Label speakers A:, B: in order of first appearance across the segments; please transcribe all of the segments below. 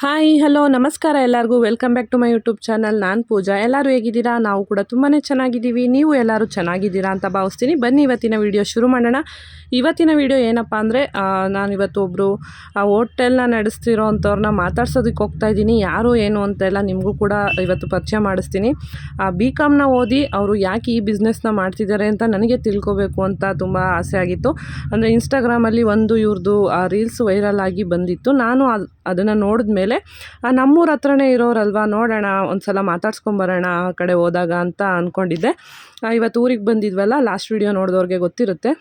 A: Hi hello ನಮಸ್ಕಾರ ಎಲ್ಲರಿಗೂ. Welcome back to my YouTube channel ನಾನು ಪೂಜಾ. ಎಲ್ಲರೂ ಹೇಗಿದ್ದೀರಾ? ನಾವು ಕೂಡ ತುಂಬಾ ಚೆನ್ನಾಗಿದ್ದೀವಿ. ನೀವು ಎಲ್ಲರೂ ಚೆನ್ನಾಗಿದ್ದೀರಾ ಅಂತ ಭಾವಿಸ್ತೀನಿ. ಬನ್ನಿ, ಇವತ್ತಿನ ವಿಡಿಯೋ ಶುರು ಮಾಡೋಣ. ಇವತ್ತಿನ ವಿಡಿಯೋ ಏನಪ್ಪ ಅಂದರೆ, ಆ ಹೋಟೆಲ್ನ ನಡೆಸ್ತಿರೋ ಅಂಥವ್ರನ್ನ ಮಾತಾಡ್ಸೋದಕ್ಕೆ ಹೋಗ್ತಾ ಇದ್ದೀನಿ. ಯಾರು, ಏನು ಅಂತೆಲ್ಲ ನಿಮಗೂ ಕೂಡ ಇವತ್ತು ಪರಿಚಯ ಮಾಡಿಸ್ತೀನಿ. ಆ ಬಿ ಕಾಮ್ನ ಓದಿ ಅವರು ಯಾಕೆ ಈ ಬಿಸ್ನೆಸ್ನ ಮಾಡ್ತಿದ್ದಾರೆ ಅಂತ ನನಗೆ ತಿಳ್ಕೊಬೇಕು ಅಂತ ತುಂಬ ಆಸೆ ಆಗಿತ್ತು. ಅಂದರೆ ಇನ್ಸ್ಟಾಗ್ರಾಮಲ್ಲಿ ಒಂದು ಇವ್ರದ್ದು ರೀಲ್ಸ್ ವೈರಲ್ ಆಗಿ ಬಂದಿತ್ತು. ನಾನು ಅದು, ಅದನ್ನು ನೋಡಿದ್ಮೇಲೆ ನಮ್ಮೂರ ಹತ್ರನೇ ಇರೋರಲ್ವಾ, ನೋಡೋಣ ಒಂದು ಸಲ ಮಾತಾಡ್ಸ್ಕೊಂಬರೋಣ ಆ ಕಡೆ ಹೋದಾಗ ಅಂತ ಅಂದ್ಕೊಂಡಿದ್ದೆ ಇವತ್ತು ಊರಿಗೆ ಬಂದಿದ್ವಲ್ಲ, ಲಾಸ್ಟ್ ವಿಡಿಯೋ ನೋಡಿದವ್ರಿಗೆ ಗೊತ್ತಿರುತ್ತೆ.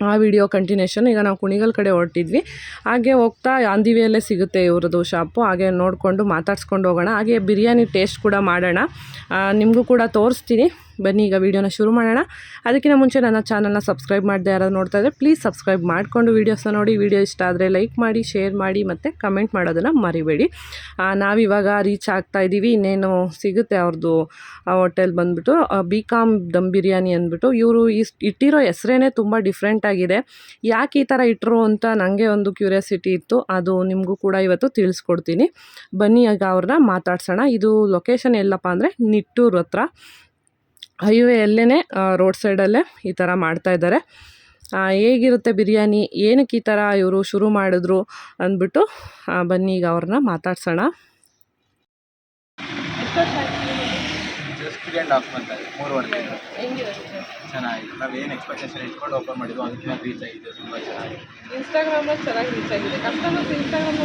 A: ಆ ವಿಡಿಯೋ ಕಂಟಿನ್ಯೂಷನ್, ಈಗ ನಾವು ಕುಣಿಗಲ್ ಕಡೆ ಹೊರಟಿದ್ವಿ. ಹಾಗೆ ಹೋಗ್ತಾ ಆಂದಿವಿಯಲ್ಲೇ ಸಿಗುತ್ತೆ ಇವ್ರದ್ದು ಶಾಪು, ಹಾಗೆ ನೋಡಿಕೊಂಡು ಮಾತಾಡ್ಸ್ಕೊಂಡು ಹೋಗೋಣ. ಹಾಗೆ ಬಿರಿಯಾನಿ ಟೇಸ್ಟ್ ಕೂಡ ಮಾಡೋಣ. ನಿಮಗೂ ಕೂಡ ತೋರಿಸ್ತೀನಿ. ಬನ್ನಿ, ಈಗ ವೀಡಿಯೋನ ಶುರು ಮಾಡೋಣ. ಅದಕ್ಕಿಂತ ಮುಂಚೆ ನನ್ನ ಚಾನಲ್ನ ಸಬ್ಸ್ಕ್ರೈಬ್ ಮಾಡದೆ ಯಾರಾದ್ರು ನೋಡ್ತಾ ಇದ್ದರೆ ಪ್ಲೀಸ್ ಸಬ್ಸ್ಕ್ರೈಬ್ ಮಾಡಿಕೊಂಡು ವೀಡಿಯೋಸ್ನ ನೋಡಿ. ವೀಡಿಯೋ ಇಷ್ಟ ಆದರೆ ಲೈಕ್ ಮಾಡಿ ಶೇರ್ ಮಾಡಿ ಮತ್ತು ಕಮೆಂಟ್ ಮಾಡೋದನ್ನು ಮರಿಬೇಡಿ. ನಾವಿವಾಗ ರೀಚ್ ಆಗ್ತಾ ಇದ್ದೀವಿ. ಇನ್ನೇನು ಸಿಗುತ್ತೆ ಅವ್ರದ್ದು ಹೋಟೆಲ್ ಬಂದುಬಿಟ್ಟು. ಬಿ ಕಾಮ್ ದಮ್ ಬಿರಿಯಾನಿ ಅಂದ್ಬಿಟ್ಟು ಇವರು ಇಟ್ಟಿರೋ ಹೆಸರೇನೇ ತುಂಬ ಡಿಫ್ರೆಂಟ್ ಆಗಿದೆ. ಯಾಕೆ ಈ ಥರ ಇಟ್ಟರು ಅಂತ ನನಗೆ ಒಂದು ಕ್ಯೂರಿಯಾಸಿಟಿ ಇತ್ತು. ಅದು ನಿಮಗೂ ಕೂಡ ಇವತ್ತು ತಿಳಿಸ್ಕೊಡ್ತೀನಿ. ಬನ್ನಿ, ಈಗ ಅವ್ರನ್ನ ಮಾತಾಡ್ಸೋಣ. ಇದು ಲೊಕೇಶನ್ ಎಲ್ಲಪ್ಪ ಅಂದರೆ ನಿಟ್ಟೂರು ಹತ್ರ. ಹೈವೇ ಅಲ್ಲೇ ರೋಡ್ ಸೈಡಲ್ಲೇ ಈ ಥರ ಮಾಡ್ತಾ ಇದ್ದಾರೆ. ಹೇಗಿರುತ್ತೆ ಬಿರಿಯಾನಿ? ಏನಕ್ಕೆ ಈ ಥರ ಇವರು ಶುರು ಮಾಡಿದ್ರು ಅಂದ್ಬಿಟ್ಟು ಬನ್ನಿ ಈಗ ಅವ್ರನ್ನ ಮಾತಾಡ್ಸೋಣ.
B: ಚೆನ್ನಾಗಿದೆ. ನಾವು ಏನು ಎಕ್ಸ್ಪೆಕ್ಟೇಷನ್ ಇಟ್ಕೊಂಡು ಓಪನ್ ಮಾಡಿದ್ವು ಅದಕ್ಕಿಂತ ರೀಚ್ ಆಗಿದೆ ತುಂಬ ಚೆನ್ನಾಗಿದೆ.
A: ಇನ್ಸ್ಟಾಗ್ರಾಮಲ್ಲಿ ಚೆನ್ನಾಗಿ ರೀಚ್ ಆಗಿದೆ. ಕಸ್ಟಮರ್ಸ್ ಇನ್ಸ್ಟಾಗ್ರಾಮ್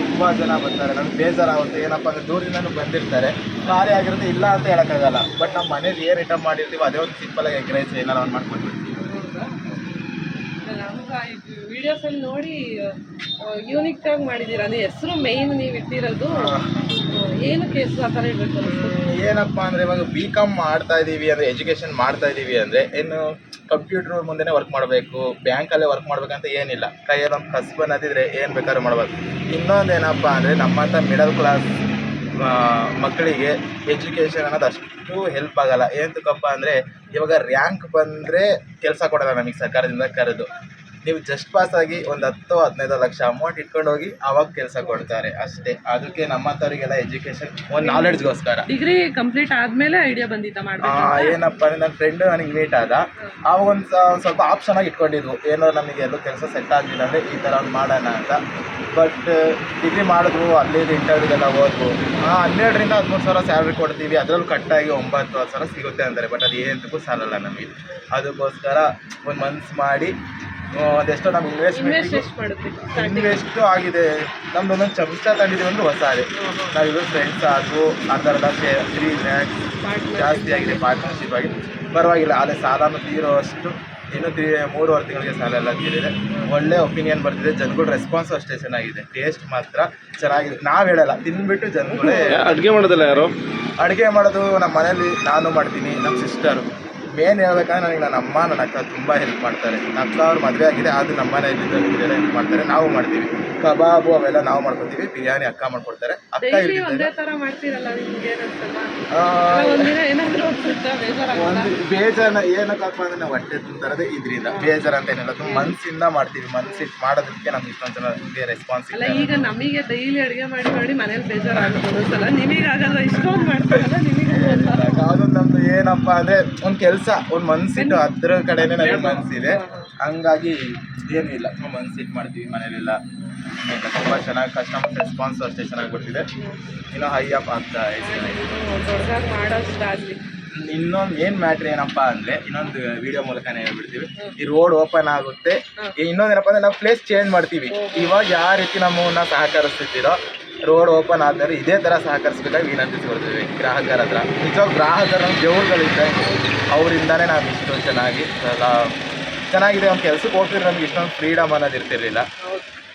B: ತುಂಬ ಜನ ಬರ್ತಾರೆ. ನಮ್ಗೆ ಬೇಜಾರಾಗುತ್ತೆ. ಏನಪ್ಪ ಅಂದ್ರೆ ದೂರದಿಂದನೂ ಬಂದಿರ್ತಾರೆ. ಖಾಲಿ ಆಗಿರುತ್ತೆ ಇಲ್ಲ ಅಂತ ಹೇಳೋಕ್ಕಾಗಲ್ಲ. ಬಟ್ ನಮ್ಮ ಮನೇಲಿ ಏನು ಐಟಮ್ ಮಾಡಿರ್ತೀವಿ ಅದೇ ಒಂದು ಸಿಂಪಲಾಗಿ ಎಗ್ ರೈಸ್ ಏನಾರ ಒಂದು ಮಾಡ್ಕೊಂಡ್ಬಿಡ್ತೀವಿ
A: ನಮ್ಗೆ ವಿಡಿಯೋಸಲ್ಲಿ ನೋಡಿ ಯೂನಿಕ್ ಆಗಿ ಮಾಡಿದ್ದೀರ? ಅಂದರೆ ಹೆಸರು ಮೇಯ್ನ್ ನೀವು ಇಟ್ಟಿರೋದು. ಆ ಥರ ಇರಬೇಕು
B: ಏನಪ್ಪ ಅಂದರೆ ಇವಾಗ ಬಿ ಕಾಮ್ ಮಾಡ್ತಾ ಇದೀವಿ ಅಂದರೆ ಎಜುಕೇಷನ್ ಮಾಡ್ತಾ ಇದೀವಿ ಅಂದರೆ ಏನು ಕಂಪ್ಯೂಟ್ರ್ ಮುಂದೆನೇ ವರ್ಕ್ ಮಾಡಬೇಕು ಬ್ಯಾಂಕಲ್ಲೇ ವರ್ಕ್ ಮಾಡ್ಬೇಕಂತ ಏನಿಲ್ಲ. ಕೈಯಲ್ಲಿ ಒಂದು ಕಸ್ಬ್ ಅನ್ನೋದಿದ್ರೆ ಏನು ಬೇಕಾದ್ರೂ ಮಾಡ್ಬೋದು. ಇನ್ನೊಂದು ಏನಪ್ಪ ಅಂದರೆ ನಮ್ಮಂಥ ಮಿಡಲ್ ಕ್ಲಾಸ್ ಮಕ್ಕಳಿಗೆ ಎಜುಕೇಷನ್ ಅನ್ನೋದು ಅಷ್ಟು ಹೆಲ್ಪ್ ಆಗಲ್ಲ. ಏನಕ್ಕಪ್ಪ ಅಂದರೆ ಇವಾಗ ರ್ಯಾಂಕ್ ಬಂದರೆ ಕೆಲಸ ಕೊಡಲ್ಲ ನಮಗೆ ಸರ್ಕಾರದಿಂದ ಕರೆದು. ನೀವು ಜಸ್ಟ್ ಪಾಸ್ ಆಗಿ ಒಂದು ಹತ್ತು ಹದಿನೈದು ಲಕ್ಷ ಅಮೌಂಟ್ ಇಟ್ಕೊಂಡು ಹೋಗಿ ಅವಾಗ ಕೆಲಸ ಕೊಡ್ತಾರೆ ಅಷ್ಟೇ. ಅದಕ್ಕೆ ನಮ್ಮಂಥವ್ರಿಗೆಲ್ಲ ಎಜುಕೇಶನ್ ಒಂದು ನಾಲೆಡ್ಜ್ಗೋಸ್ಕರ
A: ಡಿಗ್ರಿ ಕಂಪ್ಲೀಟ್ ಆದಮೇಲೆ ಐಡಿಯಾ ಮಾಡಬೇಕು
B: ಏನಪ್ಪ ಅಂದ್ರೆ ನನ್ನ ಫ್ರೆಂಡ್ ನನಗೆ ಮೀಟ್ ಆದ. ಅವಾಗ ಒಂದು ಸ್ವಲ್ಪ ಆಪ್ಷನ್ ಆಗಿ ಇಟ್ಕೊಂಡಿದ್ವು. ಏನೋ ನಮಗೆ ಎಲ್ಲೂ ಕೆಲಸ ಸೆಟ್ ಆಗಲಿಲ್ಲ ಅಂದರೆ ಈ ಥರ ಒಂದು ಮಾಡೋಣ ಅಂತ. ಬಟ್ ಡಿಗ್ರಿ ಮಾಡಿದ್ವು ಅಲ್ಲಿ ಇಂಟರ್ವ್ಯೂಗೆಲ್ಲ ಹೋದ್ವು. ಹನ್ನೆರಡರಿಂದ ಹದಿಮೂರು ಸಾವಿರ ಸ್ಯಾಲ್ರಿ ಕೊಡ್ತೀವಿ. ಅದರಲ್ಲೂ ಕಟ್ಟಾಗಿ ಒಂಬತ್ತು ಹತ್ತು ಸಾವಿರ ಸಿಗುತ್ತೆ ಅಂತಾರೆ ಬಟ್ ಅದು ಏನಂತಕ್ಕೂ ಸಾಲಲ್ಲ ನಮಗೆ. ಅದಕ್ಕೋಸ್ಕರ ಒಂದು ಮನ್ಸು ಮಾಡಿ ಅದೆಷ್ಟೋ ನಮ್ಮ
A: ಇನ್ವೆಸ್ಟ್
B: ಇನ್ವೆಸ್ಟ್ಮೆಂಟ್ ಇನ್ವೆಸ್ಟ್ ಆಗಿದೆ. ನಮ್ದು ಒಂದೊಂದು ಚಮಚ ತಂದಿದ್ದೀವಿ ಒಂದು ಹೊಸ ಅದೇ ನಾವಿಬ್ಬರು ಫ್ರೆಂಡ್ಸ್ ಆದ್ರು ಆ ಅರ್ಧ ಫ್ರೀ ಲ್ಯಾಕ್ಸ್ ಜಾಸ್ತಿ ಆಗಿದೆ ಪಾರ್ಟ್ನರ್ಶಿಪ್ ಆಗಿ ಪರವಾಗಿಲ್ಲ ಆದರೆ ಸಾಲನು ತೀರೋ ಅಷ್ಟು ಇನ್ನು ತೀ ಮೂರುವರೆ ತಿಂಗಳಿಗೆ ಸಾಲ ಎಲ್ಲ ತೀರಿದೆ. ಒಳ್ಳೆ ಒಪಿನಿಯನ್ ಬರ್ತಿದೆ ಜನಗಳ ರೆಸ್ಪಾನ್ಸ್ ಅಷ್ಟೇ ಚೆನ್ನಾಗಿದೆ. ಟೇಸ್ಟ್ ಮಾತ್ರ ಚೆನ್ನಾಗಿದೆ. ನಾವು ಹೇಳಲ್ಲ ತಿಂದ್ಬಿಟ್ಟು ಜನಗಳೇ
C: ಅಡುಗೆ ಮಾಡೋದಲ್ಲ ಯಾರು?
B: ಅಡುಗೆ ಮಾಡೋದು ನಮ್ಮ ಮನೇಲಿ ನಾನು ಮಾಡ್ತೀನಿ ನಮ್ಮ ಸಿಸ್ಟರು ಮೇನ್ ಹೇಳ್ಬೇಕಂದ್ರೆ ನನಗೆ ನನ್ನ ಅಮ್ಮ, ನನ್ನ ಅಕ್ಕ ತುಂಬ ಹೆಲ್ಪ್ ಮಾಡ್ತಾರೆ. ನನ್ನ ಅಕ್ಕ ಅವ್ರು ಮದುವೆ ಆಗಿದೆ ಅದು ನಮ್ಮ ಮನೆಯಲ್ಲಿ ಇದೆಲ್ಲ ಹೆಲ್ಪ್ ಮಾಡ್ತಾರೆ. ನಾವು ಮಾಡ್ತೀವಿ. ಕಬಾಬು ಅವೆಲ್ಲ ನಾವು ಮಾಡ್ಕೊತೀವಿ ಬಿರಿಯಾನಿ ಅಕ್ಕ ಮಾಡ್ಕೊಡ್ತಾರೆ. ಅಕ್ಕ
A: ನಿಮ್ಗೆ
B: ಬೇಜಾರ ಏನಕ್ಕಪ್ಪ ಅಂದ್ರೆ ನಾವು ಹೊಟ್ಟೆ ತಿಂತಾರದೇ ಇದ್ರಿಂದ. ಬೇಜಾರ ಅಂತ ಏನಿಲ್ಲ. ತುಂಬ ಮನ್ಸಿಂದ ಮಾಡ್ತೀವಿ. ಮನ್ಸಿಟ್ಟು ಮಾಡೋದಕ್ಕೆ ನಮ್ಗೆ ಇಷ್ಟೊಂದು ಜನ ರೆಸ್ಪಾನ್ಸ್ ಇಲ್ಲ
A: ಈಗ ನಮಗೆ ಡೈಲಿ ಅಡುಗೆ ಮಾಡಿ ಮಾಡಿ ಮನೇಲಿ ಬೇಜಾರಾಗುತ್ತೆ ಒಂದೊಂದ್ಸಲ. ನಿಮಗಾಗಲ್ಲ ಇಷ್ಟೊಂದು ಮಾಡ್ತಾರಲ್ಲ ನಿಮಗೆ
B: ಅದೊಂದು ನಮ್ದು ಏನಪ್ಪ ಅಂದ್ರೆ ಒಂದು ಕೆಲಸ ಒಂದು ಮನ್ಸಿಟ್ಟು ಅದ್ರ ಕಡೆನೇ ನಮಗೆ ಮನ್ಸಿದೆ. ಹಂಗಾಗಿ ಏನೂ ಇಲ್ಲ ತುಂಬ ಮನ್ಸಿಟ್ಟು ಮಾಡ್ತೀವಿ ಮನೇಲೆಲ್ಲ. ತುಂಬ ಚೆನ್ನಾಗಿ ಕಸ್ಟಮರ್ ರೆಸ್ಪಾನ್ಸ್ ಅಷ್ಟೇ ಚೆನ್ನಾಗಿ ಬರ್ತಿದೆ. ಇನ್ನೂ ಹೈ ಅಪ್ ಆಗ್ತಾ ಇನ್ನೊಂದು ಏನು ಮ್ಯಾಟ್ರ್ ಏನಪ್ಪ ಅಂದ್ರೆ ಇನ್ನೊಂದು ವಿಡಿಯೋ ಮೂಲಕನೇ ಹೇಳ್ಬಿಡ್ತೀವಿ. ಈ ರೋಡ್ ಓಪನ್ ಆಗುತ್ತೆ. ಇನ್ನೊಂದೇನಪ್ಪ ಅಂದ್ರೆ ನಾವು ಪ್ಲೇಸ್ ಚೇಂಜ್ ಮಾಡ್ತೀವಿ. ಇವಾಗ ಯಾವ ರೀತಿ ನಮ್ಮನ್ನ ಸಹಕರಿಸ್ತಿದ್ದೀರೋ ರೋಡ್ ಓಪನ್ ಆದರೆ ಇದೇ ಥರ ಸಹಕರಿಸ್ಬೇಕಾಗಿ ವಿನಂತಿಸ್ಕೊಳ್ತೀವಿ ಗ್ರಾಹಕರ ಹತ್ರ. ನಿಜವಾಗ ಗ್ರಾಹಕರ ದೇವ್ರುಗಳಿದ್ದ ಅವರಿಂದಾನೇ ನಾವು ಇಷ್ಟು ಚೆನ್ನಾಗಿ ಚೆನ್ನಾಗಿದೆ ಒಂದು ಕೆಲಸಕ್ಕೆ ಹೋಗ್ತಿದ್ರೆ ನಮ್ಗೆ ಇಷ್ಟೊಂದು ಫ್ರೀಡಮ್ ಅನ್ನೋದು ಇರ್ತಿರ್ಲಿಲ್ಲ.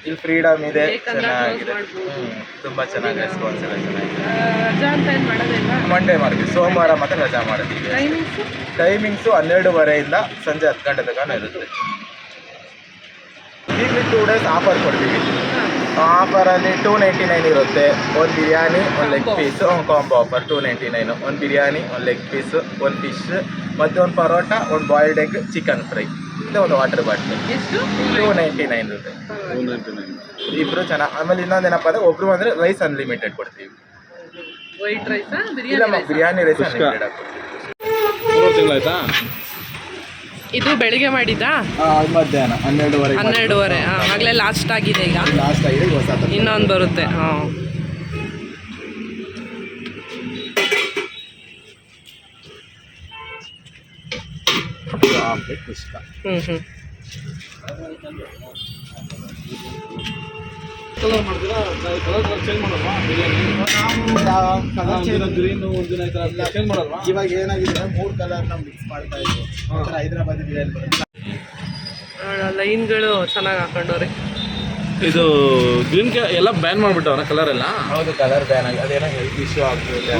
B: ಇಲ್ಲಿ ಫ್ರೀಡಮ್ ಇದೆ. ಚೆನ್ನಾಗಿದೆ. ತುಂಬಾ ಚೆನ್ನಾಗಿ ರೆಸ್ಪಾನ್ಸ್ ಎಲ್ಲ ಚೆನ್ನಾಗಿದೆ ಮಂಡೇ ಮಾಡ್ತೀವಿ. ಸೋಮವಾರ ಮಾತ್ರ ರಜಾ ಮಾಡ್ತೀವಿ.
A: ಟೈಮಿಂಗ್ಸು
B: ಟೈಮಿಂಗ್ಸು ಹನ್ನೆರಡುವರೆಯಿಂದ ಸಂಜೆ ಹತ್ತು ಗಂಟೆ ತನಕ ಇರುತ್ತೆ ವೀಕ್ಲಿ ಟೂ ಡೇಸ್ ಆಫರ್ ಕೊಡ್ತೀವಿ. ಆಫರಲ್ಲಿ ಟೂ ನೈಂಟಿ ನೈನ್ ಇರುತ್ತೆ. ಒಂದು ಬಿರಿಯಾನಿ ಒಂದು leg piece combo offer two ninety nine ಒಂದು ಬಿರಿಯಾನಿ ಒಂದು ಲೆಗ್ ಪೀಸು ಒಂದು ಫಿಶ್ ಮತ್ತು ಒಂದು ಪರೋಟ ಒಂದು ಬಾಯ್ಲ್ಡ್ ಎಗ್ ಚಿಕನ್ ಫ್ರೈ ಮತ್ತೆ ಒಂದು ವಾಟರ್ ಬಾಟ್ಲಿ
A: ಎಷ್ಟು?
B: ಟೂ ನೈಂಟಿ ನೈನ್ ರುಪೀಸ್ ಇಬ್ರು ಚೆನ್ನಾಗಿ ಆಮೇಲೆ ಇನ್ನೊಂದು ಏನಪ್ಪ ಅಂದ್ರೆ ಒಬ್ರು ಅಂದ್ರೆ ರೈಸ್ ಅನ್ಲಿಮಿಟೆಡ್ ಕೊಡ್ತೀವಿ.
A: ವೈಟ್ ರೈಸ್
B: ಇಲ್ಲ
A: ಬಿರಿಯಾನಿ
B: ಬಿರಿಯಾನಿ ರೈಸ್. ಅನ್ಲಿಮಿಟೆಡ್
C: ತಿಂಗಳಾಯ್ತಾ?
A: ಇದು ಬೆಳಿಗ್ಗೆ ಮಾಡಿದ್ದಾ?
B: ಮಧ್ಯಾಹ್ನ ಹನ್ನೆರಡುವರೆ
A: ಹನ್ನೆರಡುವರೆ ಆಗಲೇ ಲಾಸ್ಟ್ ಆಗಿದೆ ಈಗ.
B: ಲಾಸ್ಟ್ ಆಗಿದೆ.
A: ಇನ್ನೊಂದು ಬರುತ್ತೆ ಹಾಂ.
B: ಇಷ್ಟ
A: ಹ್ಞೂ ಹ್ಞೂ
C: ಕಲರ್ ಮಾಡ್ತೀರಾ? ಕಲರ್ ಚೇಂಜ್ ಮಾಡಲ್ವಾ? ಬಿರಿಯಾನಿ ಗ್ರೀನ್ ಒಂದಿನ ಈ ಥರ ಚೇಂಜ್ ಮಾಡಲ್ವಾ?
B: ಇವಾಗ ಏನಾಗಿದೆ ಮೂರು ಕಲರ್ನ ಮಿಕ್ಸ್ ಮಾಡ್ತಾ ಇದ್ವಿ. ಹೈದರಾಬಾದ್ ಬಿರಿಯಾನಿ ಬರುತ್ತೆ.
A: ಲೈನ್ಗಳು ಚೆನ್ನಾಗಿ ಹಾಕೊಂಡವ್ರೆ.
C: ಇದು ಗ್ರೀನ್ ಎಲ್ಲ ಬ್ಯಾನ್ ಮಾಡ್ಬಿಟ್ಟವ್ರ ಕಲರ್ ಎಲ್ಲ?
B: ಹೌದು ಕಲರ್ ಬ್ಯಾನ್ ಆಗಿ ಅದೇನೋ ಹೆಲ್ತ್ ಇಶ್ಯೂ ಆಗ್ತದೆ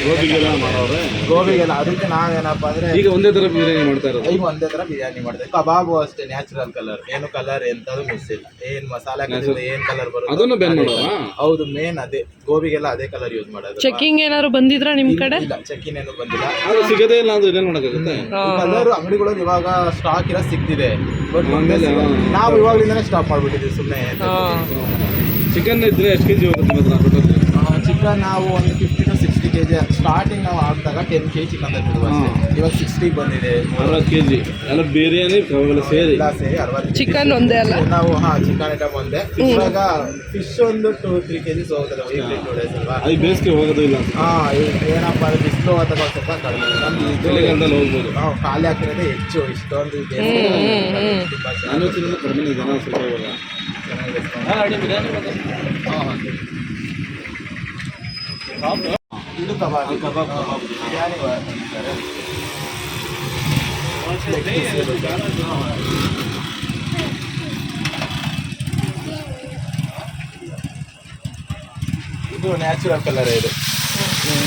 C: ಗೋಬಿಗೆಲ್ಲ ಮಾಡೋರೆ
B: ಗೋಬಿಗೆಲ್ಲ ಅದಕ್ಕೆ ನಾವೇನಪ್ಪ ಅಂದ್ರೆ
C: ಈಗ ಒಂದೇ ಥರ ಬಿರಿಯಾನಿ ಮಾಡ್ತಾ ಇರೋದು?
B: ಈಗ ಒಂದೇ ತರ ಬಿರಿಯಾನಿ ಮಾಡ್ತಾರೆ ಕಬಾಬು ಅಷ್ಟೇ ನ್ಯಾಚುರಲ್ ಕಲರ್ ಏನು ಕಲರ್ ಎಂತದು ಮಿಸ್ ಇಲ್ಲ ಏನ್ ಮಸಾಲೆ ಏನು ಏನ್ ಕಲರ್ ಬರುತ್ತೆ
C: ಅದನ್ನು ಬ್ಯಾನ್
B: ಅದೇ ಹೌದು ಮೇನ್ ಅದೇ. ಗೋಬಿಗೆಲ್ಲ ಅದೇ ಕಲರ್ ಯೂಸ್ ಮಾಡೋದು.
A: ಚೆಕ್ಕಿಂಗ್ ಏನಾದ್ರು ಬಂದಿದ್ರಾ ನಿಮ್ಮ ಕಡೆ?
B: ಇಲ್ಲ ಚೆಕ್ಕಿಂಗ್ ಏನು ಬಂದಿಲ್ಲ.
C: ಅದು ಸಿಗದೇ ಇಲ್ಲ ಅಂದ್ರೆ ಏನೇನು ಮಾಡೋಕ್ಕಾಗುತ್ತೆ?
B: ಕಲರ್ ಅಂಗಡಿಗಳಲ್ಲಿ ಇವಾಗ ಸ್ಟಾಕ್ ಇರೋ ಸಿಗ್ತಿದೆ. ಬಟ್ ನಾವು ಇವಾಗ್ಲಿಂದಾನೇ ಸ್ಟಾಪ್ ಮಾಡ್ಬಿಟ್ಟಿದ್ವಿ ಸುಮ್ಮನೆ
C: ಚಿಕನ್ ಇದ್ರೆ ಎಷ್ಟು ಕೆ ಜಿ ಹೋಗುತ್ತೆ
B: ಚಿಕನ್ ನಾವು ಒಂದು fifty to sixty K G starting ನಾವು ಹಾಕಿದಾಗ ಟೆನ್ ಕೆ ಜಿ ಚಿಕನ್ ತಂದಿದ್ವು ಇವಾಗ ಸಿಕ್ಸ್ಟಿಗೆ ಬಂದಿದೆ.
C: ಅರವತ್ತು ಕೆ ಜಿ ಎಲ್ಲ ಬಿರಿಯಾನಿ ಸೇರಿ.
B: ಎಲ್ಲ ಸೇರಿ ಅರವತ್ತು
A: ಚಿಕನ್ ಒಂದೇ ಅಲ್ಲ?
B: ನಾವು ಹಾ ಚಿಕನ್ ಐಟಮ್ ಒಂದೇ. ಇವಾಗ ಫಿಶ್ ಒಂದು ಟೂ ತ್ರೀ ಕೆ ಜಿಸ್ ಹೋಗ್ತದೆ ವೀಕ್ಲಿ ಟೂ ಡೇಸ್ ಅಲ್ವಾ?
C: ಅದು ಬೇಸಿಗೆ ಹೋಗೋದು ಇಲ್ಲ? ಅಂತ
B: ಹಾ ಏನಪ್ಪ ಅದು ಬಿಸಿಲು ಅಥವಾ ಸ್ವಲ್ಪ ಕಡಿಮೆ. ನಮ್ದು ಇದು
C: ಹೋಗ್ಬೋದು.
B: ನಾವು ಖಾಲಿ ಹಾಕಿರೋದೇ ಹೆಚ್ಚು. ಇಷ್ಟೊಂದು ಇದೆ
C: ನಾನು ಕಡಿಮೆ ಸ್ವಲ್ಪ
B: ಚೆನ್ನಾಗಿದೆ ಇದು ಕಬಾಬ್ ಕಬಾಬ್ ಕಬಾಬ್ ಬಿರಿಯಾನಿ ಮಾಡ್ತಾರೆ Leg piece ಇರುತ್ತೆ. ಇದು ನ್ಯಾಚುರಲ್ ಕಲರ್ ಇದು ಹ್ಮ್,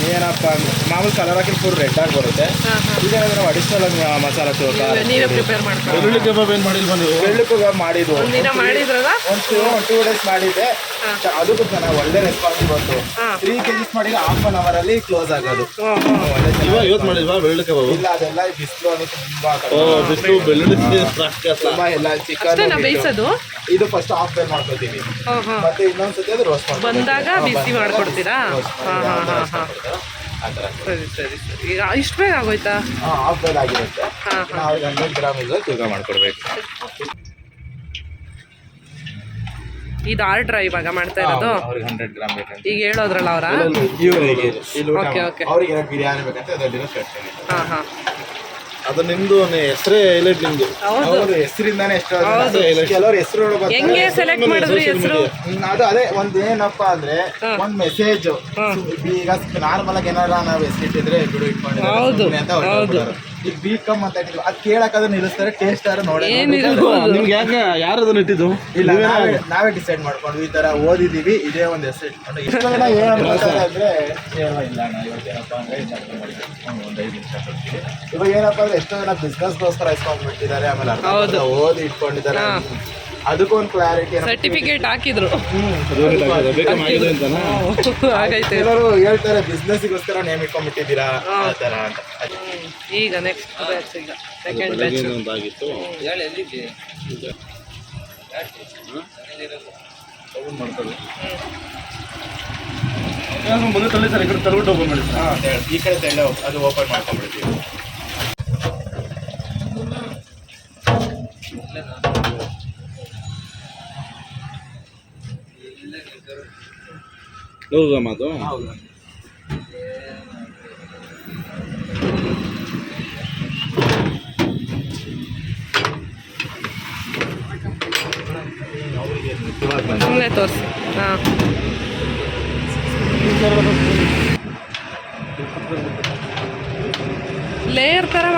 B: ಏನಪ್ಪ ಮಾಮೂಲಿ ಕಲರ್ ಹಾಕಿ ಫುಲ್ ರೆಡ್ ಆಗಿ ಬರುತ್ತೆ
A: ಹಾಂ. ಹಾಂ
B: ಇದೇನಾದ್ರೆ ನಾವು ಅಡಿಷನಲ್ ಮಸಾಲ
A: ಪ್ರಿಪೇರ್ ಮಾಡ್ಕೊಂಡು
C: ಬೆಳ್ಳುಳ್ಳಿ ಕಬಾಬ್ ಏನು ಮಾಡಿಲ್ವಾ ನೀವು?
B: ಬೆಳ್ಳಕ್ಕೂ ಮಾಡಿದ್ವು
A: ಒಂದಿನ ಮಾಡಿದ್ರಲ್ಲ?
B: ಒಂದು ಟೂ ಟೂ ಡೇಸ್ ಮಾಡಿದ್ದೆ. ಅದಕ್ಕೂ ಚೆನ್ನಾಗಿ ಒಳ್ಳೆ ರೆಸ್ಪಾನ್ಸ್ ಬಂತು. ತ್ರೀ ಕೆಜಿಸ್ ಮಾಡಿದ್ರೆ ಹಾಫ್ ಅನ್ ಅವರ್ ಅಲ್ಲಿ ಕ್ಲೋಸ್ ಆಗೋದು. ಒಳ್ಳೆ
C: ಇವಾಗ ಇವತ್ತು ಮಾಡಿಲ್ವಾ ಬೆಳ್ಳುಳ್ಳಿ ಕಬಾಬ್.
B: ಇಲ್ಲ ಅದೆಲ್ಲ ಬಿಸಿಲು ಅನ್ನೋ ತುಂಬಾ
C: ಓ
B: ಕಡಿಮೆ.
C: ಬಿಸಿಲು ಬೆಳ್ಳುಳ್ಳಿ
B: ತುಂಬಾ ಎಲ್ಲ ಚಿಕನ್
A: ಬೇಯಿಸೋದು?
B: ಇದು ಫಸ್ಟ್ ಹಾಫ್ ಫ್ರೈ ಮಾಡ್ಕೊತೀವಿ ಮತ್ತೆ ಇನ್ನೊಂದ್ಸತಿ ಅದು ರೋಸ್ಟ್
A: ಬಂದಾಗ ಬಿಸಿ ಮಾಡ್ಕೊಡ್ತೀರಾ? ಹಾ, ಹಾ, ಸರಿ ಸರಿ ಸರಿ. ಈಗ ಇಷ್ಟು ಬೇಗ ಆಗೋಯ್ತಾ?
B: ಹಾಫ್ ಫ್ರೈ ಆಗಿರುತ್ತೆ ನಾವು ಹಂಡ್ರೆಡ್ ಗ್ರಾಮ್ ಇದ್ರೆ ತೂಕ ಮಾಡ್ಕೊಡ್ಬೇಕು.
A: ಇದು ಆರ್ಡರ್ ಇವಾಗ ಮಾಡ್ತಾ ಇರೋದು. ಈಗ ಹೇಳೋದ್ರಲ್ಲ ಅವರ?
B: ಓಕೆ ಓಕೆ
A: ಹಾಂ ಹಾಂ.
C: ಅದು ನಿಮ್ದು ಹೆಸರೇ ಹೈಲೈಟ್ ನಿಮ್ದು.
A: ಹೌದು.
B: ಹೆಸರಿಂದಾನೇ
A: ಇಷ್ಟ.
B: ಕೆಲವರು ಹೆಸರು
A: ಹೆಂಗೆ ಸೆಲೆಕ್ಟ್ ಮಾಡಿದ್ರಿ ಹೆಸರು?
B: ಅದು ಅದೇ ಒಂದ್ ಏನಪ್ಪಾ ಅಂದ್ರೆ ಒಂದು ಮೆಸೇಜ್. ಈಗ ನಾರ್ಮಲ್ ಆಗಿ ಏನಾರ ನಾವು ಹೆಸರಿಟ್ಟಿದ್ರೆ ಬಿಡು
A: ಹೌದು
B: ಅಂತ ಈಗ ಬಿ ಕಮ್ ಅಂತ ಇಟ್ಟಿದ್ರು ಅದ್ ಕೇಳಕ್ ಅದನ್ನ ನಿಲ್ಲಿಸ್ತಾರೆ ಟೇಸ್ಟ್ ಯಾರು ನೋಡಿ
A: ಏನಿರೋದು
C: ನಿಮ್ಗೆ ಯಾಕೆ ಯಾರು ಅದನ್ನ ಇಟ್ಟಿದ್ದು?
B: ಇಲ್ಲ ನಾವೇ ನಾವೇ ಡಿಸೈಡ್ ಮಾಡ್ಕೊಂಡು ಈ ತರ ಓದಿದೀವಿ ಇದೇ ಒಂದು ಹೆಸರು ಇಟ್ಕೊಂಡು ಇಷ್ಟು ಜನ ಏನ್ ಅನ್ಕೊತಾರೆ ಅಂದ್ರೆ ಏನೋ ಇಲ್ಲ ಅಣ್ಣ. ಇವತ್ತು ಏನಪ್ಪ ಅಂದ್ರೆ ಇದು ಮಾಡಿದ್ವಿ. ಹ್ಮ್, ಐದು ನಿಮಿಷ ಕೊಡ್ತೀವಿ. ಇವಾಗ ಏನಪ್ಪ ಅಂದ್ರೆ ಎಷ್ಟೋ ಜನ ಬಿಸ್ನೆಸ್ಗೋಸ್ಕರ ಇಸ್ಕೊಂಡ್ಬಿಟ್ಟಿದ್ದಾರೆ ಆಮೇಲೆ ಓದಿ ಇಟ್ಕೊಂಡಿದ್ದಾರೆ.
A: ಹಾ.
B: ಅದಕ್ಕೂ ಒಂದು ಕ್ಲಾರಿಟಿ
A: ಸರ್ಟಿಫಿಕೇಟ್ ಹಾಕಿದ್ರು. ಆಗೈತೆ
B: ಎಲ್ಲರೂ ಹೇಳ್ತಾರೆ ಬಿಸ್ನೆಸ್ಗೋಸ್ಕರ ನೇಮ್ ಇಟ್ಕೊಂಡ್ಬಿಟ್ಟಿದ್ದೀರಾ ಆ ಥರ ಅಂತ.
A: ಈಗ ನೆಕ್ಸ್ಟ್ ಬ್ಯಾಚ್ ಈಗ. ಸೆಕೆಂಡ್ ಬ್ಯಾಚ್
C: ಬೆಳಗ್ಗೆ ಒಂದು ಆಗಿತ್ತು. ಮುಂದೆ ತಳ್ಳಿ ಸರ್ ಈ ಕಡೆ ತಳ್ಬಿಟ್ಟು ಓಪನ್ ಮಾಡಿ. ಸರ್
B: ಹಾ, ಹೇಳು. ಈ ಕಡೆ ತೆಳ್ಳೆ ಅದು ಓಪನ್ ಮಾಡ್ಕೊಂಡ್ಬಿಡ್ತೀವಿ.
C: ಹೌದಾ ಮಾತು
B: ಹೌದು
A: ಸುಮ್ಮನೆ ತೋರಿಸಿ ಹಾಂ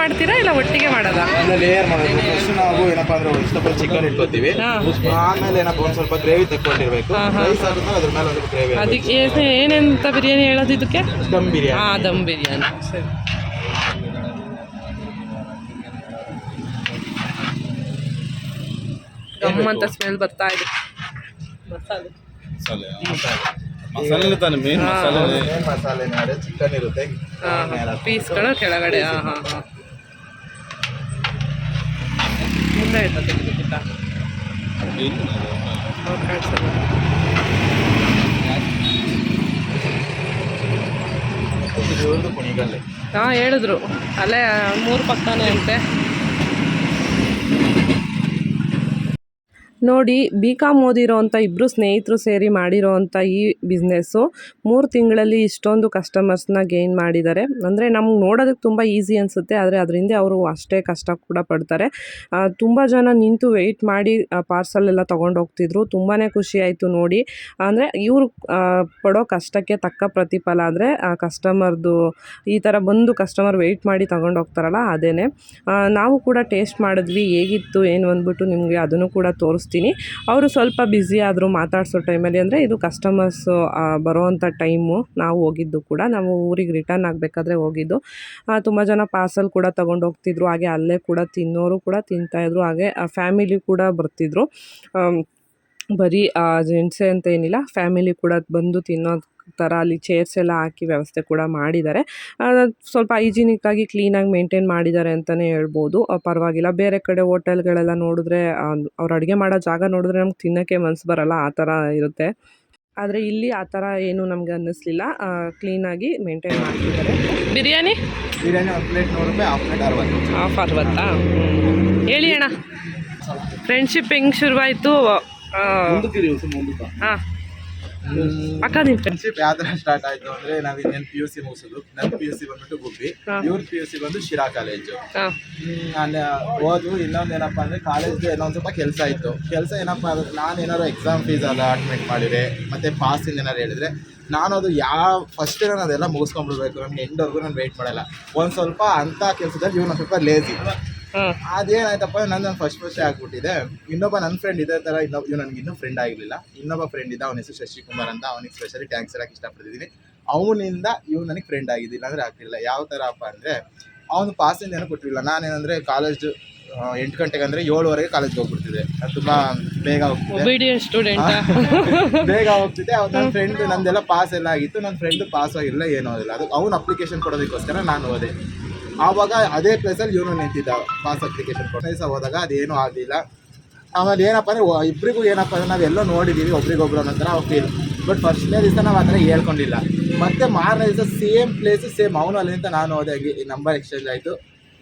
A: ಮಾಡ್ತೀರಾ ಇಲ್ಲ ಒಟ್ಟಿಗೆ ಮಾಡೋದಾ?
B: ಆಮೇಲೆ ಲೇಯರ್ ಮಾಡೋದು. ಫಸ್ಟ್ ನಾವು ಏನಪ್ಪ ಅಂದ್ರೆ ಇಷ್ಟಪಟ್ಟು ಚಿಕನ್ ಇಟ್ಕೋತೀವಿ
A: ಹಾಂ.
B: ಆಮೇಲೆ ಏನಪ್ಪ ಒಂದ್ ಸ್ವಲ್ಪ ಗ್ರೇವಿ ತಕ್ಕೊಂಡಿರ್ಬೇಕು.
A: ಹಾ, ಹಾ,
B: ರೈಸ್ ಆದ್ಮೇಲೆ ಅದ್ರ ಮೇಲೆ ಒಂದು ಗ್ರೇವಿ
A: ಅದಕ್ಕೆ ಏನ್- ಏನೆಂತ ಬಿರಿಯಾನಿ ಹೇಳೋದು ಇದಕ್ಕೆ?
B: ದಮ್ ಬಿರಿಯಾನಿ.
A: ಹಾ ದಮ್ ಬಿರಿಯಾನಿ. ಸರಿ. ಗಮ್ ಅಂತ ಸ್ಮೆಲ್ ಬರ್ತಾ ಇದೆ. ಮಸಾಲೆ.
C: ಮಸಾಲೆ ತಾನೆ ಮೇನ್
A: ಹಾ.
C: ಮಸಾಲೆ
B: ಏನ್ ಮಸಾಲೆ ಚಿಕನ್ ಇರುತ್ತೆ.
A: ಪೀಸ್ಗಳು ಕೆಳಗಡೆ. ಹಾಂ ಹಾಂ ಹಾಂ. ಮುಂದೆ ಆಯ್ತಾ
B: ಇವ್ರದ್ದು ಕುಣಿಗಲ್ಲೆ.
A: ಹಾಂ ಹೇಳಿದ್ರು. ಅಲ್ಲೇ ಮೂರು ಪಕ್ಕನೇ ಅಂತೆ. ನೋಡಿ ಬಿ ಕಾಮ್ ಓದಿರೋವಂಥ ಇಬ್ಬರು ಸ್ನೇಹಿತರು ಸೇರಿ ಮಾಡಿರೋವಂಥ ಈ ಬಿಸ್ನೆಸ್ಸು ಮೂರು ತಿಂಗಳಲ್ಲಿ ಇಷ್ಟೊಂದು ಕಸ್ಟಮರ್ಸ್ನ ಗೇನ್ ಮಾಡಿದ್ದಾರೆ. ಅಂದರೆ ನಮ್ಗೆ ನೋಡೋದಕ್ಕೆ ತುಂಬ ಈಸಿ ಅನಿಸುತ್ತೆ, ಆದರೆ ಅದರಿಂದ ಅವರು ಅಷ್ಟೇ ಕಷ್ಟ ಕೂಡ ಪಡ್ತಾರೆ. ತುಂಬ ಜನ ನಿಂತು ವೆಯ್ಟ್ ಮಾಡಿ ಪಾರ್ಸಲ್ ಎಲ್ಲ ತೊಗೊಂಡು ಹೋಗ್ತಿದ್ರು. ತುಂಬಾ ಖುಷಿ ಆಯಿತು ನೋಡಿ. ಅಂದರೆ ಇವರು ಪಡೋ ಕಷ್ಟಕ್ಕೆ ತಕ್ಕ ಪ್ರತಿಫಲ. ಅಂದರೆ ಕಸ್ಟಮರ್ದು ಈ ಥರ ಬಂದು ಕಸ್ಟಮರ್ ವೆಯ್ಟ್ ಮಾಡಿ ತೊಗೊಂಡು ಹೋಗ್ತಾರಲ್ಲ ಅದೇ ನಾವು ಕೂಡ ಟೇಸ್ಟ್ ಮಾಡಿದ್ವಿ, ಹೇಗಿತ್ತು, ಏನು ಅಂದ್ಬಿಟ್ಟು ನಿಮಗೆ ಅದನ್ನು ಕೂಡ ಅವರು ಸ್ವಲ್ಪ ಬ್ಯುಸಿ ಆದರೂ ಮಾತಾಡಿಸೋ ಟೈಮಲ್ಲಿ ಅಂದರೆ ಇದು ಕಸ್ಟಮರ್ಸು ಬರೋವಂಥ ಟೈಮು ನಾವು ಹೋಗಿದ್ದು ಕೂಡ. ನಾವು ಊರಿಗೆ ರಿಟರ್ನ್ ಆಗಬೇಕಾದ್ರೆ ಹೋಗಿದ್ದು. ತುಂಬ ಜನ ಪಾರ್ಸಲ್ ಕೂಡ ತೊಗೊಂಡು ಹೋಗ್ತಿದ್ರು. ಹಾಗೆ ಅಲ್ಲೇ ಕೂಡ ತಿನ್ನೋರು ಕೂಡ ತಿಂತಾಯಿದ್ರು ಹಾಗೆ ಫ್ಯಾಮಿಲಿ ಕೂಡ ಬರ್ತಿದ್ರು. ಬರೀ ಜೆಂಟ್ಸೇ ಅಂತ ಏನಿಲ್ಲ ಫ್ಯಾಮಿಲಿ ಕೂಡ ಬಂದು ತಿನ್ನೋ ಥರ ಅಲ್ಲಿ ಚೇರ್ಸ್ ಎಲ್ಲ ಹಾಕಿ ವ್ಯವಸ್ಥೆ ಕೂಡ ಮಾಡಿದ್ದಾರೆ. ಸ್ವಲ್ಪ ಹೈಜಿನಿಕ್ಕಾಗಿ ಕ್ಲೀನಾಗಿ ಮೇಂಟೈನ್ ಮಾಡಿದ್ದಾರೆ ಅಂತಲೇ ಹೇಳ್ಬೋದು. ಪರವಾಗಿಲ್ಲ ಬೇರೆ ಕಡೆ ಹೋಟೆಲ್ಗಳೆಲ್ಲ ನೋಡಿದ್ರೆ ಅವ್ರು ಅಡುಗೆ ಮಾಡೋ ಜಾಗ ನೋಡಿದ್ರೆ ನಮ್ಗೆ ತಿನ್ನೋಕ್ಕೆ ಮನ್ಸು ಬರಲ್ಲ ಆ ಥರ ಇರುತ್ತೆ. ಆದರೆ ಇಲ್ಲಿ ಆ ಥರ ಏನು ನಮಗೆ ಅನ್ನಿಸ್ಲಿಲ್ಲ. ಕ್ಲೀನಾಗಿ ಮೇಂಟೈನ್ ಮಾಡ್ತಿದ್ದಾರೆ. ಬಿರಿಯಾನಿ?
B: ಬಿರಿಯಾನಿ ಒಂದು ಪ್ಲೇಟ್ ನೂರು ರೂಪಾಯಿ ಹಾಫ್ ಅರವತ್ತಾ.
A: ಹೇಳಿ ಅಣ್ಣ. ಫ್ರೆಂಡ್ಶಿಪ್ ಹೆಂಗೆ ಶುರುವಾಯಿತು?
C: ಮುಂದಕ್ಕಿರಿ ಹೊಸ ಮುಂದಕ್ಕೆ.
A: ಹಾಂ ಅಕ್ಕ ನಿಮ್ಮ
B: ಫ್ರೆಂಡ್ಶಿಪ್ ಯಾವ ಥರ ಸ್ಟಾರ್ಟ್ ಆಯಿತು ಅಂದರೆ ನಾವು ಇನ್ನೇನು ಪಿ ಯು ಸಿ ಮುಗಿಸೋದು. ನನ್ನ ಪಿ ಯು ಸಿ ಬಂದ್ಬಿಟ್ಟು ಗುಬ್ಬಿ. ಇವ್ರ ಪಿ ಯು ಸಿ ಬಂದು ಶಿರಾ ಕಾಲೇಜು
A: ಹಾಂ.
B: ನಾನು ಓದು ಇನ್ನೊಂದು ಏನಪ್ಪ ಅಂದರೆ ಕಾಲೇಜ್ಗೆ ಇನ್ನೊಂದು ಸ್ವಲ್ಪ ಕೆಲಸ ಇತ್ತು. ಕೆಲಸ ಏನಪ್ಪ ಅಂದ್ರೆ ನಾನು ಏನಾದ್ರು ಎಕ್ಸಾಮ್ ಫೀಸ್ ಅಲಾಟ್ಮೆಂಟ್ ಮಾಡಿದ್ರೆ ಮತ್ತು ಇಂದ ಏನಾರು ಹೇಳಿದ್ರೆ ನಾನು ಅದು ಯಾವ ಫಸ್ಟ್ ನಾನು ಅದೆಲ್ಲ ಮುಗಿಸ್ಕೊಂಡ್ಬಿಡ್ಬೇಕು. ನನಗೆ ಎಂಡ್ವರೆಗೂ ನಾನು ವೇಟ್ ಮಾಡಲ್ಲ. ಒಂದು ಸ್ವಲ್ಪ ಅಂಥ ಕೆಲಸದಲ್ಲಿ ಇವ್ನು ಸ್ವಲ್ಪ ಲೇಸಿ
A: ಹಾಂ
B: ಅದೇನಾಯ್ತಪ್ಪ ನನ್ನ ಫಸ್ಟ್ ಫಸ್ಟ್ ಆಗ್ಬಿಟ್ಟಿದೆ. ಇನ್ನೊಬ್ಬ ನನ್ನ ಫ್ರೆಂಡ್ ಇದೇ ತರ ಇನ್ನೊಬ್ಬ ಇವ್ ನನಗೆ ಇನ್ನೂ ಫ್ರೆಂಡ್ ಆಗಿರಲಿಲ್ಲ. ಇನ್ನೊಬ್ಬ ಫ್ರೆಂಡ್ ಇದ್ದ ಅವನ ಹೆಸರು ಶಶಿಕುಮಾರ್ ಅಂತ ಅವನಿಗೆ ಸ್ಪೆಷಲಿ ಟ್ಯಾಂಕ್ಸ್ ಹಾಕಿ ಇಷ್ಟಪಡ್ತಿದ್ದೀನಿ ಅವನಿಂದ ಇವ್ ನನಗೆ ಫ್ರೆಂಡ್ ಆಗಿದ್ದಿಲ್ಲ ಅಂದ್ರೆ ಆಗ್ತಿಲ್ಲ ಯಾವ ಥರ ಅಪ್ಪ ಅಂದ್ರೆ ಅವನು ಪಾಸಿಂದ ಏನೂ ಕೊಟ್ಟಿರಲಿಲ್ಲ. ನಾನೇನಂದ್ರೆ ಕಾಲೇಜ್ ಎಂಟು ಗಂಟೆಗೆ ಅಂದ್ರೆ ಏಳುವರೆಗೆ ಕಾಲೇಜ್ಗೆ ಹೋಗ್ಬಿಡ್ತಿದ್ದೆ. ಅದು ತುಂಬಾ ಬೇಗ
A: ಹೋಗ್ತಿದೆ.
B: ಬೇಗ ಹೋಗ್ತಿದ್ದೆ. ಅವ್ರು ನನ್ನ ಫ್ರೆಂಡ್ ನಂದೆಲ್ಲ ಪಾಸ್ ಎಲ್ಲ ಆಗಿತ್ತು. ನನ್ನ ಫ್ರೆಂಡ್ ಪಾಸ್ ಆಗಿಲ್ಲ ಏನೋ ಆಗಿಲ್ಲ. ಅದು ಅವ್ನು ಅಪ್ಲಿಕೇಶನ್ ಕೊಡೋದಕ್ಕೋಸ್ಕರ ನಾನು ಹೋದೆ. ಆವಾಗ ಅದೇ ಪ್ಲೇಸಲ್ಲಿ ಇವನು ನಿಂತಿದ್ದ ಪಾಸ್ ಅಪ್ಲಿಕೇಶನ್ ದಿವಸ ಹೋದಾಗ ಅದೇನೂ ಆಗಲಿಲ್ಲ. ಆಮೇಲೆ ಏನಪ್ಪ ಅಂದರೆ ಇಬ್ಬರಿಗೂ ಏನಪ್ಪ ಅಂದರೆ ನಾವೆಲ್ಲೋ ನೋಡಿದ್ದೀವಿ ಒಬ್ರಿಗೊಬ್ರು ಅನ್ನೋ ಥರ ಫೀಲ್ ಬಟ್ ಫಸ್ಟ್ನೇ ದಿವಸ ನಾವು ಆ ಥರ ಹೇಳ್ಕೊಂಡಿಲ್ಲ. ಮತ್ತೆ ಮಾರನೇ ದಿವಸ ಸೇಮ್ ಪ್ಲೇಸು ಸೇಮ್ ಅವನು ಅಲ್ಲಿಂದ ನಾನು ಹೋದೆ ಹಂಗೆ. ನಂಬರ್ ಎಕ್ಸ್ಚೇಂಜ್ ಆಯಿತು.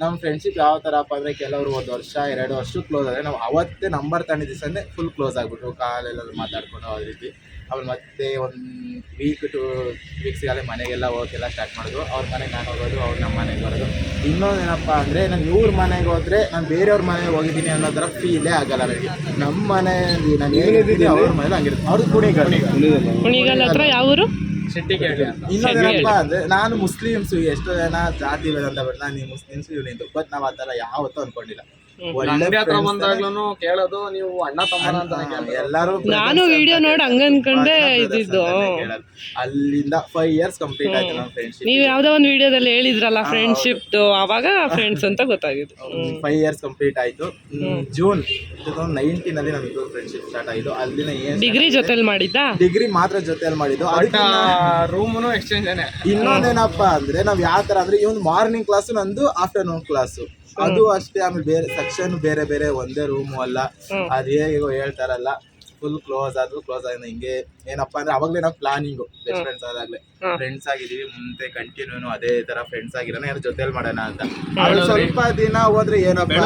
B: ನಮ್ಮ ಫ್ರೆಂಡ್ಶಿಪ್ ಯಾವ ಥರಪ್ಪ ಅಂದರೆ, ಕೆಲವರು ಒಂದು ವರ್ಷ, ಎರಡು ವರ್ಷ ಕ್ಲೋಸ್ ಆದರೆ ನಾವು ಅವತ್ತೇ ನಂಬರ್ ದಿವಸನೇ ಫುಲ್ ಕ್ಲೋಸ್ ಆಗಿಬಿಟ್ರು. ಕಾಲೆಲ್ಲ ಮಾತಾಡ್ಕೊಂಡು ಆ ರೀತಿ. ಆಮೇಲೆ ಮತ್ತೆ ಒಂದು ವೀಕ್ ಟು ವೀಕ್ಸ್ಗಾಲೇ ಮನೆಗೆಲ್ಲ ಹೋಗೋಕ್ಕೆಲ್ಲ ಸ್ಟಾರ್ಟ್ ಮಾಡಿದ್ರು. ಅವ್ರ ಮನೆಗೆ ನಾನು ಹೋಗೋದು ಅವ್ರು ನಮ್ಮ ಮನೆಗೆ ಬರೋದು. ಇನ್ನೊಂದು ಏನಪ್ಪ ಅಂದರೆ ನಾನು ಇವ್ರ ಮನೆಗೆ ಹೋದರೆ ನಾನು ಬೇರೆಯವ್ರ ಮನೆಗೆ ಹೋಗಿದ್ದೀನಿ ಅನ್ನೋ ಥರ ಫೀಲೇ ಆಗಲ್ಲ ನನಗೆ ನಮ್ಮ ಮನೆ ನಾನು ಏನಿದ್ದೀನಿ ಅವ್ರ ಮನೇಲಿ ಹಂಗಿರುತ್ತೆ. ಅವ್ರದ್ದು ಕೂಡ
A: ಕುಣಿಗಲ್. ಹತ್ರ ಯಾವ ಊರು?
B: ಇನ್ನೊಂದೇನಪ್ಪ ಅಂದ್ರೆ ನಾನು ಮುಸ್ಲಿಮ್ಸ್ ಎಷ್ಟೋ ಜನ ಜಾತಿ ವೇದ ಅಂತ ಬಿಟ್ಟು ನಾನು ಮುಸ್ಲಿಮ್ಸ್ ಇವ್ರು ನಿಂತು. ಬಟ್ ನಾವು ಆ ಥರ ಯಾವತ್ತೂ ಅನ್ಕೊಂಡಿಲ್ಲ. ಒಳ್ಳೆ
C: ಅಂಗಡಿ ಹತ್ರ ಬಂದಾಗ್ಲೂ ಕೇಳೋದು ನೀವು ಅಣ್ಣ ತಮ್ಮನ ಅಂತ
B: ಎಲ್ಲಾರು ಎಲ್ಲರೂ
A: ನಾನು ವಿಡಿಯೋ ನೋಡಿ ಹಂಗ ಅನ್ಕೊಂಡೆ ಇದ್ದಿದ್ದು.
B: ಅಲ್ಲಿಂದ ಫೈವ್ ಇಯರ್ಸ್ ಕಂಪ್ಲೀಟ್ ಆಯ್ತು ನಮ್ಮ ಫ್ರೆಂಡ್ಶಿಪ್
A: ನೀವು ಯಾವ್ದೋ ಒಂದು ವಿಡಿಯೋದಲ್ಲಿ ಹೇಳಿದ್ರಲ್ಲ ಫ್ರೆಂಡ್ಶಿಪ್ ಅವಾಗ ಫ್ರೆಂಡ್ಸ್ ಅಂತ ಗೊತ್ತಾಗಿದ್ದು.
B: ಫೈವ್ ಇಯರ್ಸ್ ಕಂಪ್ಲೀಟ್ ಆಯ್ತು. ಜೂನ್ ಟೂ ತೌಸಂಡ್ ನೈನ್ಟೀನ್ ಅಲ್ಲಿ ನಮ್ದು ಫ್ರೆಂಡ್ಶಿಪ್ ಸ್ಟಾರ್ಟ್ ಆಯ್ತು ಅಲ್ಲಿನ ಏನ್
A: ಡಿಗ್ರಿ ಜೊತೆಲಿ ಮಾಡಿದ್ದ?
B: ಡಿಗ್ರಿ ಮಾತ್ರ ಜೊತೆಲಿ ಮಾಡಿದ್ದು. ಅದಕ್ಕೆ
C: ರೂಮ್ನು ಎಕ್ಸ್ಚೇಂಜ್
B: ಇನ್ನೊಂದೇನಪ್ಪ ಅಂದ್ರೆ ನಾವ್ ಯಾವ ತರ ಅಂದ್ರೆ ಇವನ್ ಮಾರ್ನಿಂಗ್ ಕ್ಲಾಸ್ ನಂದು ಆಫ್ಟರ್ನೂನ್ ಕ್ಲಾಸು ಅದು ಅಷ್ಟೇ ಆಮೇಲೆ ಬೇರೆ ಸೆಕ್ಷನ್ ಬೇರೆ ಬೇರೆ ಒಂದೇ ರೂಮು ಅಲ್ಲ. ಅದ್ ಹೇಗೋ ಹೇಳ್ತಾರಲ್ಲ ಫುಲ್ ಕ್ಲೋಸ್ ಆದ್ರು ಕ್ಲೋಸ್ ಆಗಿದೆ ಹಿಂಗೆ ಏನಪ್ಪಾ ಅಂದ್ರೆ ಅವಾಗ್ಲೇ ನಾವು ಪ್ಲಾನಿಂಗು ಬೆಸ್ಟ್ ಫ್ರೆಂಡ್ಸ್ ಆದಾಗ್ಲೇ. ಫ್ರೆಂಡ್ಸ್ ಆಗಿದೀವಿ ಮುಂದೆ ಕಂಟಿನ್ಯೂನು ಅದೇ ತರ ಫ್ರೆಂಡ್ಸ್ ಆಗಿರೋಣ ಯಾರು ಜೊತೆಲಿ ಮಾಡೋಣ ಅಂತ. ಸ್ವಲ್ಪ ದಿನ ಹೋದ್ರೆ ಏನಪ್ಪಾ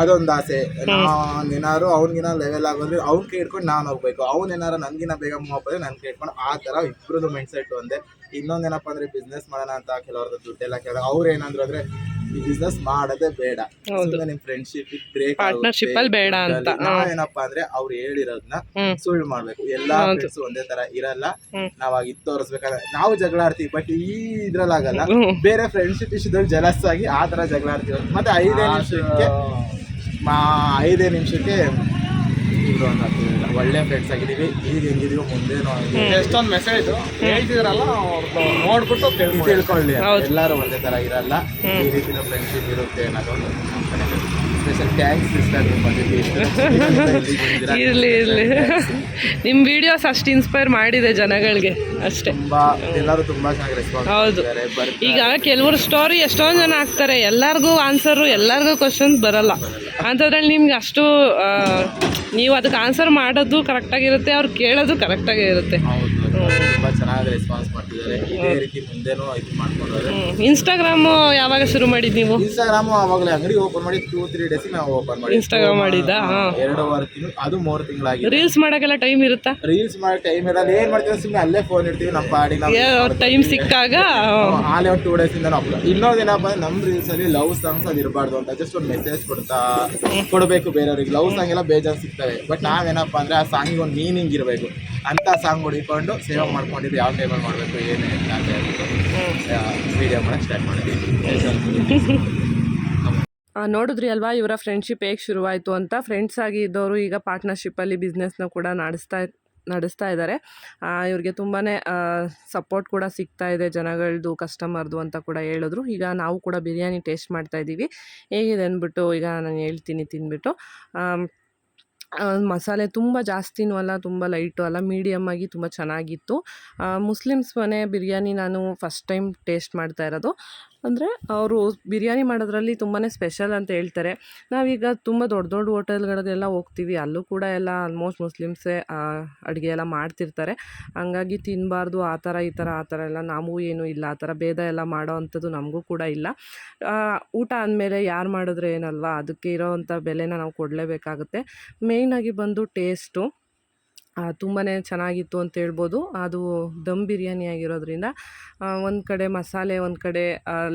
B: ಅದೊಂದು ಆಸೆ. ನಾನ್ ಏನಾರು ಅವ್ನಿಗಿನ ಲೆವೆಲ್ ಆಗೋದ್ರೆ ಅವ್ನ ಕೈ ಹಿಡ್ಕೊಂಡು ನಾನು ಹೋಗ್ಬೇಕು. ಅವ್ನ ಏನಾರ ನನ್ಗಿನ ಬೇಗ ಮೂವ್ ಆಗ್ಬೋದು ನನ್ ಕೈ ಹಿಡ್ಕೊಂಡು ಆ ತರ ಇಬ್ರದ್ದು ಮೈಂಡ್ ಸೆಟ್ ಒಂದೇ ಇನ್ನೊಂದೇನಪ್ಪ ಅಂದ್ರೆ ಬಿಸ್ನೆಸ್ ಮಾಡೋಣ ಅಂತ ಕೆಲವ್ರದ್ದು ದುಡ್ಡೆಲ್ಲ ಕೇಳ ಅವ್ರು ಏನಂದ್ರು ಅಂದ್ರೆ ಈ ಬಿಸ್ನೆಸ್ ಮಾಡೋದೇ ಬೇಡ. ಸುಮ್ಮನೆ ನಿಮ್ ಫ್ರೆಂಡ್ಶಿಪ್ ಬ್ರೇಕ್
A: Partnership ಅಲ್ಲಿ ಬೇಡ ಅಂತ.
B: ನಾವೇನಪ್ಪ ಅಂದ್ರೆ ಅವ್ರು ಹೇಳಿರೋದನ್ನ ಸುಳ್ಳು ಮಾಡ್ಬೇಕು. ಎಲ್ಲಾ ಫ್ರೆಂಡ್ಸ್ ಒಂದೇ ತರ ಇರಲ್ಲ. ನಾವ್ ಇದ್ ಇತ್ತು ತೋರಿಸ್ಬೇಕಾದ್ರೆ ನಾವು ಜಗಳ ಆಡ್ತೀವಿ ಬಟ್ ಈ ಇದ್ರಲ್ಲಾಗಲ್ಲ.
A: ಆಗಲ್ಲ
B: ಬೇರೆ ಫ್ರೆಂಡ್ಶಿಪ್ ವಿಷಯದಲ್ಲಿ ಜಲಸ್ ಆಗಿ ಆ ತರ ಜಗಳ ಆಡ್ತೀವಿ ಮತ್ತೆ ಐದೇ ನಿಮಿಷಕ್ಕೆ ಮಾ ಐದೇ ನಿಮಿಷಕ್ಕೆ ಇದು. ಒಳ್ಳೆ ಫ್ರೆಂಡ್ಸ್ ಆಗಿದ್ದೀವಿ. ಈಗ ಹೆಂಗಿದೀವಿ ಮುಂದೇನು ಹಂಗೆ
C: ಎಷ್ಟೊಂದು ಮೆಸೇಜ್ ಹೇಳ್ತಿದ್ರಲ್ಲ ನೋಡ್ಬಿಟ್ಟು ತಿಳ್ಕೊಳ್ಳಿ.
B: ಎಲ್ಲರೂ ಒಂದೇ ತರ ಇರಲ್ಲ. ಈ ರೀತಿಯ ಫ್ರೆಂಡ್ಶಿಪ್ ಇರುತ್ತೆ ಅನ್ನೋದು ಸ್ಪೆಷಲ್ ಥ್ಯಾಂಕ್ಸ್ ಸಿಸ್ಟರ್ ಬಂದಿದ್ದೀವಿ
A: ಇರ್ಲಿ ಇರ್ಲಿ. ನಿಮ್ಮ ವಿಡಿಯೋಸ್ ಅಷ್ಟು ಇನ್ಸ್ಪೈರ್ ಮಾಡಿದೆ ಜನಗಳಿಗೆ. ಅಷ್ಟೇ.
B: ತುಂಬಾ ಎಲ್ಲರೂ ತುಂಬಾ ಚೆನ್ನಾಗಿ ರೆಸ್ಪಾನ್ಸ್
A: ಹೌದು. ಈಗ ಕೆಲವರು ಸ್ಟೋರಿ ಎಷ್ಟೊಂದು ಜನ ಆಗ್ತಾರೆ ಎಲ್ಲರಿಗೂ ಆನ್ಸರು ಎಲ್ಲರಿಗೂ ಕ್ವಶನ್ಸ್ ಬರಲ್ಲ. ಅಂಥದ್ರಲ್ಲಿ ನಿಮ್ಗೆ ಅಷ್ಟು ನೀವು ಅದಕ್ಕೆ ಆನ್ಸರ್ ಮಾಡೋದು ಕರೆಕ್ಟಾಗಿರುತ್ತೆ ಅವ್ರು ಕೇಳೋದು ಕರೆಕ್ಟಾಗೇ ಇರುತ್ತೆ
B: ಚೆನ್ನಾಗಿ ರೆಸ್ಪಾನ್ಸ್ ಮಾಡ್ತಿದ್ದಾರೆ ಇದೇ ರೀತಿ ಮುಂದೆನೂ ಇದು ಮಾಡ್ಕೊಂಡವ್ರೆ.
A: ಇನ್ಸ್ಟಾಗ್ರಾಮ್ ಯಾವಾಗ ಶುರು ಮಾಡಿದ್ ನೀವು?
B: ಇನ್ಸ್ಟಾಗ್ರಾಮ್ ಅವಾಗಲೇ ಅಂಗಡಿ ಓಪನ್ ಮಾಡಿ ಟೂ ತ್ರೀ ಡೇಸ್ ನಾವು ಓಪನ್ ಮಾಡಿ
A: ಇನ್ಸ್ಟಾಗ್ರಾಮ್ ಮಾಡಿದ್ದಾ? ಎರಡು
B: ವಾರ ತಿಂಗಳು ಅದು ಮೂರು ತಿಂಗಳಾಗಿ
A: ರೀಲ್ಸ್ ಮಾಡೋಕ್ಕೆಲ್ಲ ಟೈಮ್ ಇರುತ್ತಾ?
B: ರೀಲ್ಸ್ ಮಾಡೋ ಟೈಮ್ ಇರಲ್ಲ. ಏನ್ ಮಾಡ್ತೀವಿ ಸುಮ್ಮನೆ ಅಲ್ಲೇ ಫೋನ್ ಇಡ್ತೀವಿ ನಮ್ಮ ಪಾಡಿ ನಾವು
A: ಟೈಮ್ ಸಿಕ್ಕಾಗ?
B: ಆಲ್ ಒಂದು ಟೂ ಡೇಸ್ ಇಂದ ಅಪ್ಲೋಡ್ ಇನ್ನೊಂದು ಏನಪ್ಪ ಅಂದ್ರೆ ನಮ್ಮ ರೀಲ್ಸ್ ಅಲ್ಲಿ ಲವ್ ಸಾಂಗ್ಸ್ ಅದು ಇರಬಾರ್ದು ಅಂತ ಜಸ್ಟ್ ಒಂದು ಮೆಸೇಜ್ ಕೊಡ್ತಾ ಕೊಡಬೇಕು ಬೇರೆಯವ್ರಿಗೆ. ಲವ್ ಸಾಂಗ್ ಎಲ್ಲ ಬೇಜಾರು ಸಿಗ್ತವೆ. ಬಟ್ ನಾವೇನಪ್ಪ ಅಂದ್ರೆ ಆ ಸಾಂಗಿಗೆ ಒಂದು ಮೀನಿಂಗ್ ಇರಬೇಕು. ಅಂತ ಸಾಂಗ್ ಹೊಡಿಕೊಂಡು ಸೇವ್ ಮಾಡ್ಕೊಂಡಿದ್ದು ಯಾವ ಟೈಮಲ್ಲಿ ಮಾಡಬೇಕು ಏನೇ ಅಂತ ಹೇಳ್ಬಿಟ್ಟು ವಿಡಿಯೋ ಮಾಡಿ ಸ್ಟಾರ್ಟ್ ಮಾಡಿದ್ವಿ
A: ಆ, ನೋಡಿದ್ರಿ ಅಲ್ವಾ ಇವರ ಫ್ರೆಂಡ್ಶಿಪ್ ಹೇಗೆ ಶುರುವಾಯಿತು ಅಂತ. ಫ್ರೆಂಡ್ಸ್ ಆಗಿ ಇದ್ದವರು ಈಗ ಪಾರ್ಟ್ನರ್ಶಿಪ್ಪಲ್ಲಿ ಬಿಸ್ನೆಸ್ನ ಕೂಡ ನಡೆಸ್ತಾ ನಡೆಸ್ತಾ ಇದ್ದಾರೆ ಇವ್ರಿಗೆ ತುಂಬಾ ಸಪೋರ್ಟ್ ಕೂಡ ಸಿಗ್ತಾ ಇದೆ ಜನಗಳದ್ದು ಕಸ್ಟಮರ್ದು ಅಂತ ಕೂಡ ಹೇಳಿದ್ರು. ಈಗ ನಾವು ಕೂಡ ಬಿರಿಯಾನಿ ಟೇಸ್ಟ್ ಮಾಡ್ತಾ ಇದ್ದೀವಿ. ಹೇಗಿದೆ ಅಂದ್ಬಿಟ್ಟು ಈಗ ನಾನು ಹೇಳ್ತೀನಿ ತಿಂದ್ಬಿಟ್ಟು ಮಸಾಲೆ ತುಂಬ ಜಾಸ್ತಿನೂ ಅಲ್ಲ, ತುಂಬ ಲೈಟು ಅಲ್ಲ, ಮೀಡಿಯಮ್ ಆಗಿ ತುಂಬ ಚೆನ್ನಾಗಿತ್ತು. ಮುಸ್ಲಿಮ್ಸ್ ಮನೆ ಬಿರಿಯಾನಿ ನಾನು ಫಸ್ಟ್ ಟೈಮ್ ಟೇಸ್ಟ್ ಮಾಡ್ತಾ ಇರೋದು. ಅಂದರೆ ಅವರು ಬಿರಿಯಾನಿ ಮಾಡೋದ್ರಲ್ಲಿ ತುಂಬಾ ಸ್ಪೆಷಲ್ ಅಂತ ಹೇಳ್ತಾರೆ. ನಾವೀಗ ತುಂಬ ದೊಡ್ಡ ದೊಡ್ಡ ಹೋಟೆಲ್ಗಳಿಗೆಲ್ಲ ಹೋಗ್ತೀವಿ. ಅಲ್ಲೂ ಕೂಡ ಎಲ್ಲ ಆಲ್ಮೋಸ್ಟ್ ಮುಸ್ಲಿಮ್ಸೇ ಅಡುಗೆ ಎಲ್ಲ ಮಾಡ್ತಿರ್ತಾರೆ. ಹಂಗಾಗಿ ತಿನ್ನಬಾರ್ದು ಆ ಥರ ಈ ಥರ, ಆ ಥರ ಎಲ್ಲ ನಾವು ಏನೂ ಇಲ್ಲ. ಆ ಥರ ಭೇದ ಎಲ್ಲ ಮಾಡೋ ಅಂಥದ್ದು ನಮಗೂ ಕೂಡ ಇಲ್ಲ. ಊಟ ಅಂದಮೇಲೆ ಯಾರು ಮಾಡಿದ್ರೆ ಏನಲ್ವಾ? ಅದಕ್ಕೆ ಇರೋವಂಥ ಬೆಲೆನ ನಾವು ಕೊಡಲೇಬೇಕಾಗುತ್ತೆ. ಮೇಯ್ನಾಗಿ ಬಂದು ಟೇಸ್ಟು. ತುಂಬಾ ಚೆನ್ನಾಗಿತ್ತು ಅಂತ ಹೇಳ್ಬೋದು. ಅದು ದಮ್ ಬಿರಿಯಾನಿ ಆಗಿರೋದ್ರಿಂದ ಒಂದು ಕಡೆ ಮಸಾಲೆ ಒಂದು ಕಡೆ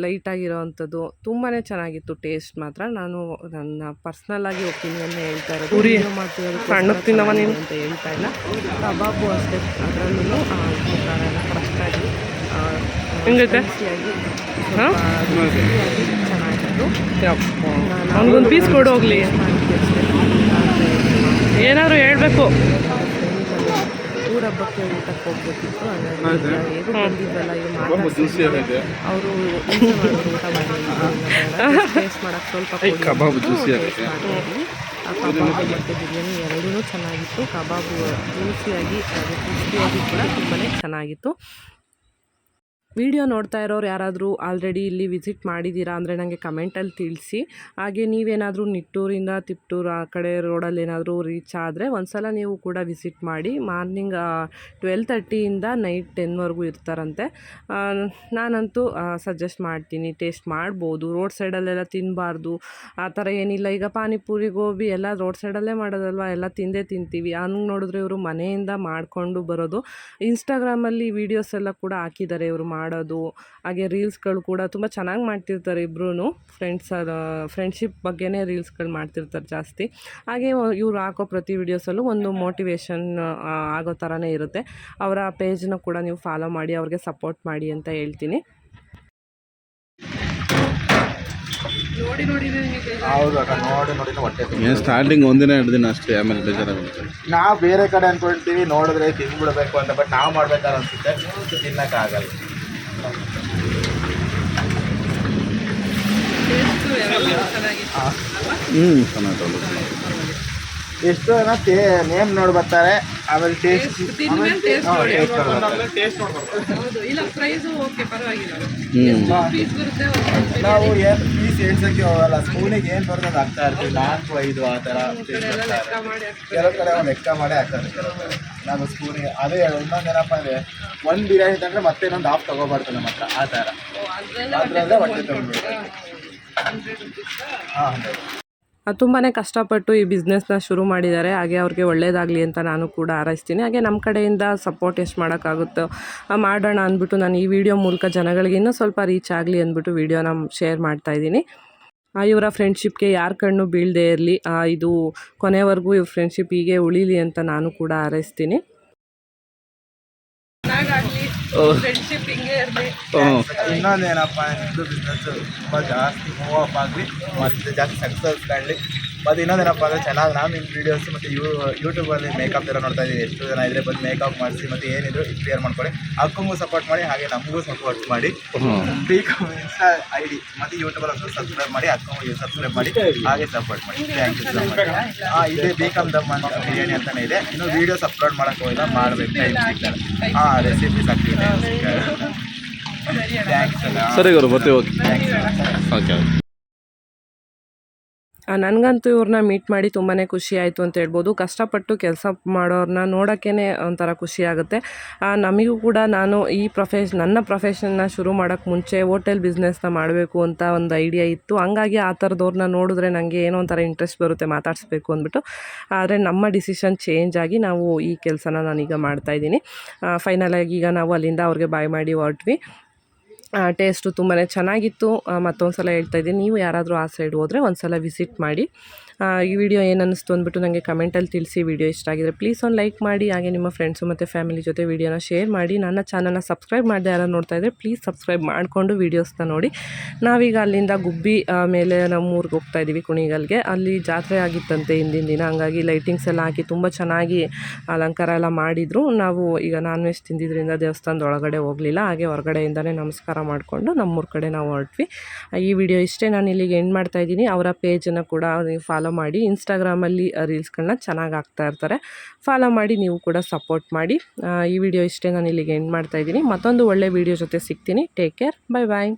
A: ಲೈಟಾಗಿರೋ ಅಂಥದ್ದು ತುಂಬಾ ಚೆನ್ನಾಗಿತ್ತು ಟೇಸ್ಟ್ ಮಾತ್ರ. ನಾನು ನನ್ನ ಪರ್ಸ್ನಲ್ಲಾಗಿ ಒಪಿನಿಯನ್ ಹೇಳ್ತಾ ಇರೋದು video ಮಾಡ್ತಿರೋದು ಚೆನ್ನಾಗಿದೆ ಅಂತ ಹೇಳ್ತಾ ಇಲ್ಲ. ಕಬಾಬು ಅಷ್ಟೇ ಅದರಲ್ಲೂ ಕರೆಕ್ಟಾಗಿ ಚೆನ್ನಾಗಿತ್ತು. ಪೀಸ್ ಕೊಡೋಗ್ಲಿ ಏನಾದರೂ ಹೇಳಬೇಕು. ಊರ ಹಬ್ಬಕ್ಕೆ ಊಟಕ್ಕೆ ಹೋಗ್ಬೇಕಿತ್ತು. ಹಾಗಾಗಿ ಹೇಗೂ ಬಂದಿದ್ವಲ್ಲ ಇವ್ರು ಮಾತಾಡ್ಸಿದ್ರು. ಅವರು ಊಟ ಮಾಡಿ ಟೇಸ್ಟ್ ಮಾಡೋಕೆ ಸ್ವಲ್ಪ
C: ಕಬಾಬ್ juicy
A: ಆ ಕಬಾಬ್ ಮತ್ತು ಬಿರಿಯಾನಿ ಎರಡೂ ಚೆನ್ನಾಗಿತ್ತು. ಕಬಾಬು ಜ್ಯೂಸಿಯಾಗಿ ಅದು ಕ್ರಿಸ್ಪಿಯಾಗಿ ಕೂಡ ತುಂಬಾ ಚೆನ್ನಾಗಿತ್ತು. ವಿಡಿಯೋ ನೋಡ್ತಾ ಇರೋರು ಯಾರಾದರೂ ಆಲ್ರೆಡಿ ಇಲ್ಲಿ ವಿಸಿಟ್ ಮಾಡಿದ್ದೀರಾ ಅಂದರೆ ನನಗೆ ಕಮೆಂಟಲ್ಲಿ ತಿಳಿಸಿ. ಹಾಗೆ ನೀವೇನಾದರೂ ನಿಟ್ಟೂರಿಂದ ತಿಪ್ಟೂರು ಆ ಕಡೆ ರೋಡಲ್ಲಿ ಏನಾದರೂ ರೀಚ್ ಆದರೆ ಒಂದ್ಸಲ ನೀವು ಕೂಡ ವಿಸಿಟ್ ಮಾಡಿ. ಮಾರ್ನಿಂಗ್ ಟ್ವೆಲ್ ತರ್ಟಿಯಿಂದ ನೈಟ್ ಟೆನ್ವರೆಗೂ ಇರ್ತಾರಂತೆ. ನಾನಂತೂ ಸಜೆಸ್ಟ್ ಮಾಡ್ತೀನಿ ಟೇಸ್ಟ್ ಮಾಡ್ಬೋದು. ರೋಡ್ ಸೈಡಲ್ಲೆಲ್ಲ ತಿನ್ನಬಾರ್ದು ಆ ಥರ ಏನಿಲ್ಲ. ಈಗ ಪಾನಿಪುರಿ, ಗೋಬಿ ಎಲ್ಲ ರೋಡ್ ಸೈಡಲ್ಲೇ ಮಾಡೋದಲ್ವ? ಎಲ್ಲ ತಿಂದೇ ತಿಂತೀವಿ. ಹಂಗೆ ನೋಡಿದ್ರೆ ಇವರು ಮನೆಯಿಂದ ಮಾಡಿಕೊಂಡು ಬರೋದು. ಇನ್ಸ್ಟಾಗ್ರಾಮಲ್ಲಿ ವೀಡಿಯೋಸ್ ಎಲ್ಲ ಕೂಡ ಹಾಕಿದ್ದಾರೆ ಇವರು ಮಾಡೋದು ಹಾಗೆ ರೀಲ್ಸ್ಗಳು ಕೂಡ ತುಂಬ ಚೆನ್ನಾಗಿ ಮಾಡ್ತಿರ್ತಾರೆ ಇಬ್ಬರೂ ಫ್ರೆಂಡ್ಸ್ ಫ್ರೆಂಡ್ಶಿಪ್ ಬಗ್ಗೆನೇ ರೀಲ್ಸ್ಗಳು ಮಾಡ್ತಿರ್ತಾರೆ ಜಾಸ್ತಿ. ಹಾಗೆ ಇವ್ರು ಹಾಕೋ ಪ್ರತಿ ವೀಡಿಯೋಸಲ್ಲೂ ಒಂದು ಮೋಟಿವೇಶನ್ ಆಗೋ ಥರನೇ ಇರುತ್ತೆ. ಅವರ ಪೇಜ್ನ ಕೂಡ ನೀವು ಫಾಲೋ ಮಾಡಿ ಅವ್ರಿಗೆ ಸಪೋರ್ಟ್ ಮಾಡಿ ಅಂತ ಹೇಳ್ತೀನಿ. ನೋಡಿ ನೋಡಿ
B: ಹೌದು ನೋಡಿ ನೋಡಿ ಹೊಟ್ಟೆ
C: ಸ್ಟಾರ್ಟಿಂಗ್ ಒಂದಿನ ಎರಡು ದಿನ ಅಷ್ಟೇ ಆಮೇಲೆ ಬೇಜಾರಾಗುತ್ತೆ.
B: ನಾವು ಬೇರೆ ಕಡೆ ಅನ್ಕೊಳ್ತೀವಿ ನೋಡಿದ್ರೆ ತಿಂದ್ಬಿಡ್ಬೇಕು ಅಂತ ಬಟ್ ನಾವು ಮಾಡ್ಬೇಕಾದ್ರೆ ಅನ್ಸುತ್ತೆ ತಿನ್ನಕ್ಕಾಗಲ್ಲ.
C: ಹ್ಞೂ
B: ಎಷ್ಟು ಜನ ಟೇ ನೇಮ್ ನೋಡಿ ಬರ್ತಾರೆ ಆಮೇಲೆ ಟೇಸ್ಟ್
A: ತಿಂದ್ಮೇಲೆ taste ನೋಡಿ.
B: ಟೇಸ್ಟ್
A: ಹೌದು ಇಲ್ಲ ಪ್ರೈಸು ಓಕೆ ಪರವಾಗಿಲ್ಲ.
C: ಹ್ಞೂ
A: ಪೀಸ್ ಬರುತ್ತೆ
B: ನಾವು ಏನು ಪೀಸ್ ಎಣ್ಸಕ್ಕೆ ಹೋಗಲ್ಲ ಸ್ಕೂಲಿಗೆ ಏನು ಬರ್ತದೆ ಆಗ್ತಾ ಇರ್ತೀವಿ ನಾಲ್ಕು ಐದು ಆ ಥರ ಕೆಲವು ಕಡೆ ಒಂದು ಲೆಕ್ಕ ಮಾಡಿ ಕಡೆ ನಾನು ಸ್ಪೂನಿಗೆ ಅದೇ ಇನ್ನೊಂದು ಏನಪ್ಪ ಅಂದರೆ ಒಂದು ಬಿರಿಯಾನಿ ತಂದರೆ ಮತ್ತೆ ಇನ್ನೊಂದು ಹಾಫ್ ತೊಗೋಬಾರ್ದು ನಮ್ಮ ಹತ್ರ ಆ ಥರ. ಅದರಲ್ಲೇ ಹೊಟ್ಟೆ ತೊಗೊಂಡ್ಬಿಡ್ತಾರೆ? ಹಾಂ
A: ತುಂಬಾ ಕಷ್ಟಪಟ್ಟು ಈ ಬಿಸ್ನೆಸ್ನ ಶುರು ಮಾಡಿದ್ದಾರೆ. ಹಾಗೆ ಅವ್ರಿಗೆ ಒಳ್ಳೇದಾಗಲಿ ಅಂತ ನಾನು ಕೂಡ ಹಾರೈಸ್ತೀನಿ. ಹಾಗೆ ನಮ್ಮ ಕಡೆಯಿಂದ ಸಪೋರ್ಟ್ ಎಷ್ಟು ಮಾಡೋಕ್ಕಾಗುತ್ತೋ ಮಾಡೋಣ ಅಂದ್ಬಿಟ್ಟು ನಾನು ಈ ವಿಡಿಯೋ ಮೂಲಕ ಜನಗಳಿಗೆ ಇನ್ನೂ ಸ್ವಲ್ಪ ರೀಚ್ ಆಗಲಿ ಅಂದ್ಬಿಟ್ಟು ವಿಡಿಯೋನ ಶೇರ್ ಮಾಡ್ತಾ ಇದ್ದೀನಿ. ಇವರ ಫ್ರೆಂಡ್ಶಿಪ್ಗೆ ಯಾರ ಕಣ್ಣು ಬೀಳದೆ ಇರಲಿ ಇದು ಕೊನೆವರೆಗೂ ಇವ್ರ ಫ್ರೆಂಡ್ಶಿಪ್ ಹೀಗೆ ಉಳಿಲಿ ಅಂತ ನಾನು ಕೂಡ ಹಾರೈಸ್ತೀನಿ. ಫ್ರೆಂಡ್ಶಿಪ್ ಹಿಂಗೆ ಇರಲಿ.
C: ಹ್ಞೂ
B: ಇನ್ನೊಂದು ಏನಪ್ಪ ನಿಮ್ಮದು ಬಿಸ್ನೆಸ್ ತುಂಬ ಜಾಸ್ತಿ ಮೂವ್ ಅಪ್ ಆಗಲಿ ಮತ್ತು ಜಾಸ್ತಿ ಸಕ್ಸಸ್ ಕಾಣಲಿ ಮತ್ತು ಇನ್ನೊಂದೇನಪ್ಪ ಅಂದರೆ ಚೆನ್ನಾಗಿ ನಾನು ನಿಮ್ಮ ವೀಡಿಯೋಸ್ ಮತ್ತು ಯೂ ಯೂಟ್ಯೂಬಲ್ಲಿ ಮೇಕಪ್ ಎಲ್ಲ ನೋಡ್ತಾ ಇದ್ದೀವಿ ಎಷ್ಟು ಜನ ಇದ್ರೆ ಬಂದು ಮೇಕಪ್ ಮಾಡಿಸಿ ಮತ್ತು ಏನಿದ್ರು ಕ್ಲಿಯರ್ ಮಾಡ್ಕೊಳ್ಳಿ. ಅಕ್ಕಂಗೂ ಸಪೋರ್ಟ್ ಮಾಡಿ ಹಾಗೆ ನಮಗೂ ಸಪೋರ್ಟ್ ಮಾಡಿ. ಬಿಕಾಮ್ ಇನ್ಸ್ಟಾ ಐ ಡಿ ಮತ್ತು ಯೂಟ್ಯೂಬಲ್ಲಿ ಒಂದು ಸಬ್ಸ್ಕ್ರೈಬ್ ಮಾಡಿ ಅಕ್ಕಂಗೂ ಸಬ್ಸ್ಕ್ರೈಬ್ ಮಾಡಿ ಹಾಗೆ ಸಪೋರ್ಟ್ ಮಾಡಿ. ಥ್ಯಾಂಕ್ ಯು ಸೊ ಮಚ್ ಹಾಂ ಇದೇ ಬಿಕಮ್ ದಮ್ ಅಂತ ಬಿರಿಯಾನಿ ಅಂತಲೇ ಇದೆ. ಇನ್ನು ವೀಡಿಯೋಸ್ ಅಪ್ಲೋಡ್ ಮಾಡೋಕ್ಕೆ ಹೋಗಿಲ್ಲ ಮಾಡಬೇಕು. ಟೈಮ್ ಸಿಗ್ತಾರೆ ಹಾಂ ರೆಸಿಪೀಸ್ ಹಾಕ್ತೀವಿ. ಅಲ್ಲ
C: ಸರಿ ಗುರು ಬರ್ತೀವಿ. ಓಕೆ ಓಕೆ
A: ನನಗಂತೂ ಇವ್ರನ್ನ ಮೀಟ್ ಮಾಡಿ ತುಂಬಾ ಖುಷಿ ಆಯಿತು ಅಂತ ಹೇಳ್ಬೋದು. ಕಷ್ಟಪಟ್ಟು ಕೆಲಸ ಮಾಡೋರನ್ನ ನೋಡೋಕ್ಕೇ ಒಂಥರ ಖುಷಿ ಆಗುತ್ತೆ. ನಮಗೂ ಕೂಡ ನಾನು ಈ ಪ್ರೊಫೆಷ್ ನನ್ನ ಪ್ರೊಫೆಷನ್ನ ಶುರು ಮಾಡೋಕ್ಕೆ ಮುಂಚೆ ಹೋಟೆಲ್ ಬಿಸ್ನೆಸ್ನ ಮಾಡಬೇಕು ಅಂತ ಒಂದು ಐಡಿಯಾ ಇತ್ತು. ಹಂಗಾಗಿ ಆ ಥರದವ್ರನ್ನ ನೋಡಿದ್ರೆ ನನಗೆ ಏನೋ ಒಂಥರ ಇಂಟ್ರೆಸ್ಟ್ ಬರುತ್ತೆ ಮಾತಾಡಿಸ್ಬೇಕು ಅಂದ್ಬಿಟ್ಟು. ಆದರೆ ನಮ್ಮ ಡಿಸಿಷನ್ ಚೇಂಜ್ ಆಗಿ ನಾವು ಈ ಕೆಲಸನ ನಾನೀಗ ಮಾಡ್ತಾಯಿದ್ದೀನಿ ಫೈನಲಾಗಿ ಈಗ ನಾವು ಅಲ್ಲಿಂದ ಅವ್ರಿಗೆ ಬಾಯ್ ಮಾಡಿ ಹೊರಟ್ವಿ. ಟೇಸ್ಟು ತುಂಬಾ ಚೆನ್ನಾಗಿತ್ತು. ಮತ್ತೊಂದು ಸಲ ಹೇಳ್ತಾ ಇದ್ದೀನಿ. ನೀವು ಯಾರಾದರೂ ಆ ಸೈಡ್ ಹೋದರೆ ಒಂದು ಸಲ ವಿಸಿಟ್ ಮಾಡಿ. ಈ ವಿಡಿಯೋ ಏನು ಅನ್ನಿಸ್ತು ಅಂದ್ಬಿಟ್ಟು ನನಗೆ ಕಮೆಂಟಲ್ಲಿ ತಿಳಿಸಿ. ವಿಡಿಯೋ ಇಷ್ಟ ಆಗಿದ್ರೆ ಪ್ಲೀಸ್ ಒಂದು ಲೈಕ್ ಮಾಡಿ, ಹಾಗೆ ನಿಮ್ಮ ಫ್ರೆಂಡ್ಸು ಮತ್ತು ಫ್ಯಾಮಿಲಿ ಜೊತೆ ವಿಡಿಯೋನ ಶೇರ್ ಮಾಡಿ. ನನ್ನ ಚಾನಲ್ನ ಸಬ್ಸ್ಕ್ರೈಬ್ ಮಾಡದೆ ಯಾರು ನೋಡ್ತಾ ಇದ್ದರೆ ಪ್ಲೀಸ್ ಸಬ್ಸ್ಕ್ರೈಬ್ ಮಾಡಿಕೊಂಡು ವೀಡಿಯೋಸ್ನ ನೋಡಿ. ನಾವೀಗ ಅಲ್ಲಿಂದ ಗುಬ್ಬಿ ಮೇಲೆ ನಮ್ಮ ಊರಿಗೆ ಹೋಗ್ತಾ ಇದ್ದೀವಿ ಕುಣಿಗಲ್ಗೆ. ಅಲ್ಲಿ ಜಾತ್ರೆ ಆಗಿತ್ತಂತೆ ಹಿಂದಿನ ದಿನ. ಹಂಗಾಗಿ ಲೈಟಿಂಗ್ಸ್ ಎಲ್ಲ ಹಾಕಿ ತುಂಬ ಚೆನ್ನಾಗಿ ಅಲಂಕಾರ ಎಲ್ಲ ಮಾಡಿದರು. ನಾವು ಈಗ ನಾನ್ ವೆಜ್ ತಿಂದಿದ್ದರಿಂದ ದೇವಸ್ಥಾನದ ಒಳಗಡೆ ಹೋಗಲಿಲ್ಲ. ಹಾಗೆ ಹೊರಗಡೆಯಿಂದಲೇ ನಮಸ್ಕಾರ ಮಾಡಿಕೊಂಡು ನಮ್ಮೂರ ಕಡೆ ನಾವು ಹೊರಟ್ವಿ. ಈ ವಿಡಿಯೋ ಇಷ್ಟೇ ನಾನು ಇಲ್ಲಿಗೆ ಎಂಡ್ ಮಾಡ್ತಾ ಇದ್ದೀನಿ. ಅವರ ಪೇಜನ್ನು ಕೂಡ ಫಾಲೋ ಮಾಡಿ ಇನ್ಸ್ಟಾಗ್ರಾಮಲ್ಲಿ ರೀಲ್ಸ್ಗಳನ್ನ ಚೆನ್ನಾಗಿ ಹಾಕ್ತಾ ಇರ್ತಾರೆ. ಫಾಲೋ ಮಾಡಿ ನೀವು ಕೂಡ ಸಪೋರ್ಟ್ ಮಾಡಿ. ಈ ವಿಡಿಯೋ ಇಷ್ಟೇ ನಾನು ಇಲ್ಲಿಗೆ ಎಂಡ್ ಮಾಡ್ತಾ ಇದ್ದೀನಿ. ಮತ್ತೊಂದು ಒಳ್ಳೆ ವಿಡಿಯೋ ಜೊತೆ ಸಿಗ್ತೀನಿ. Take care bye bye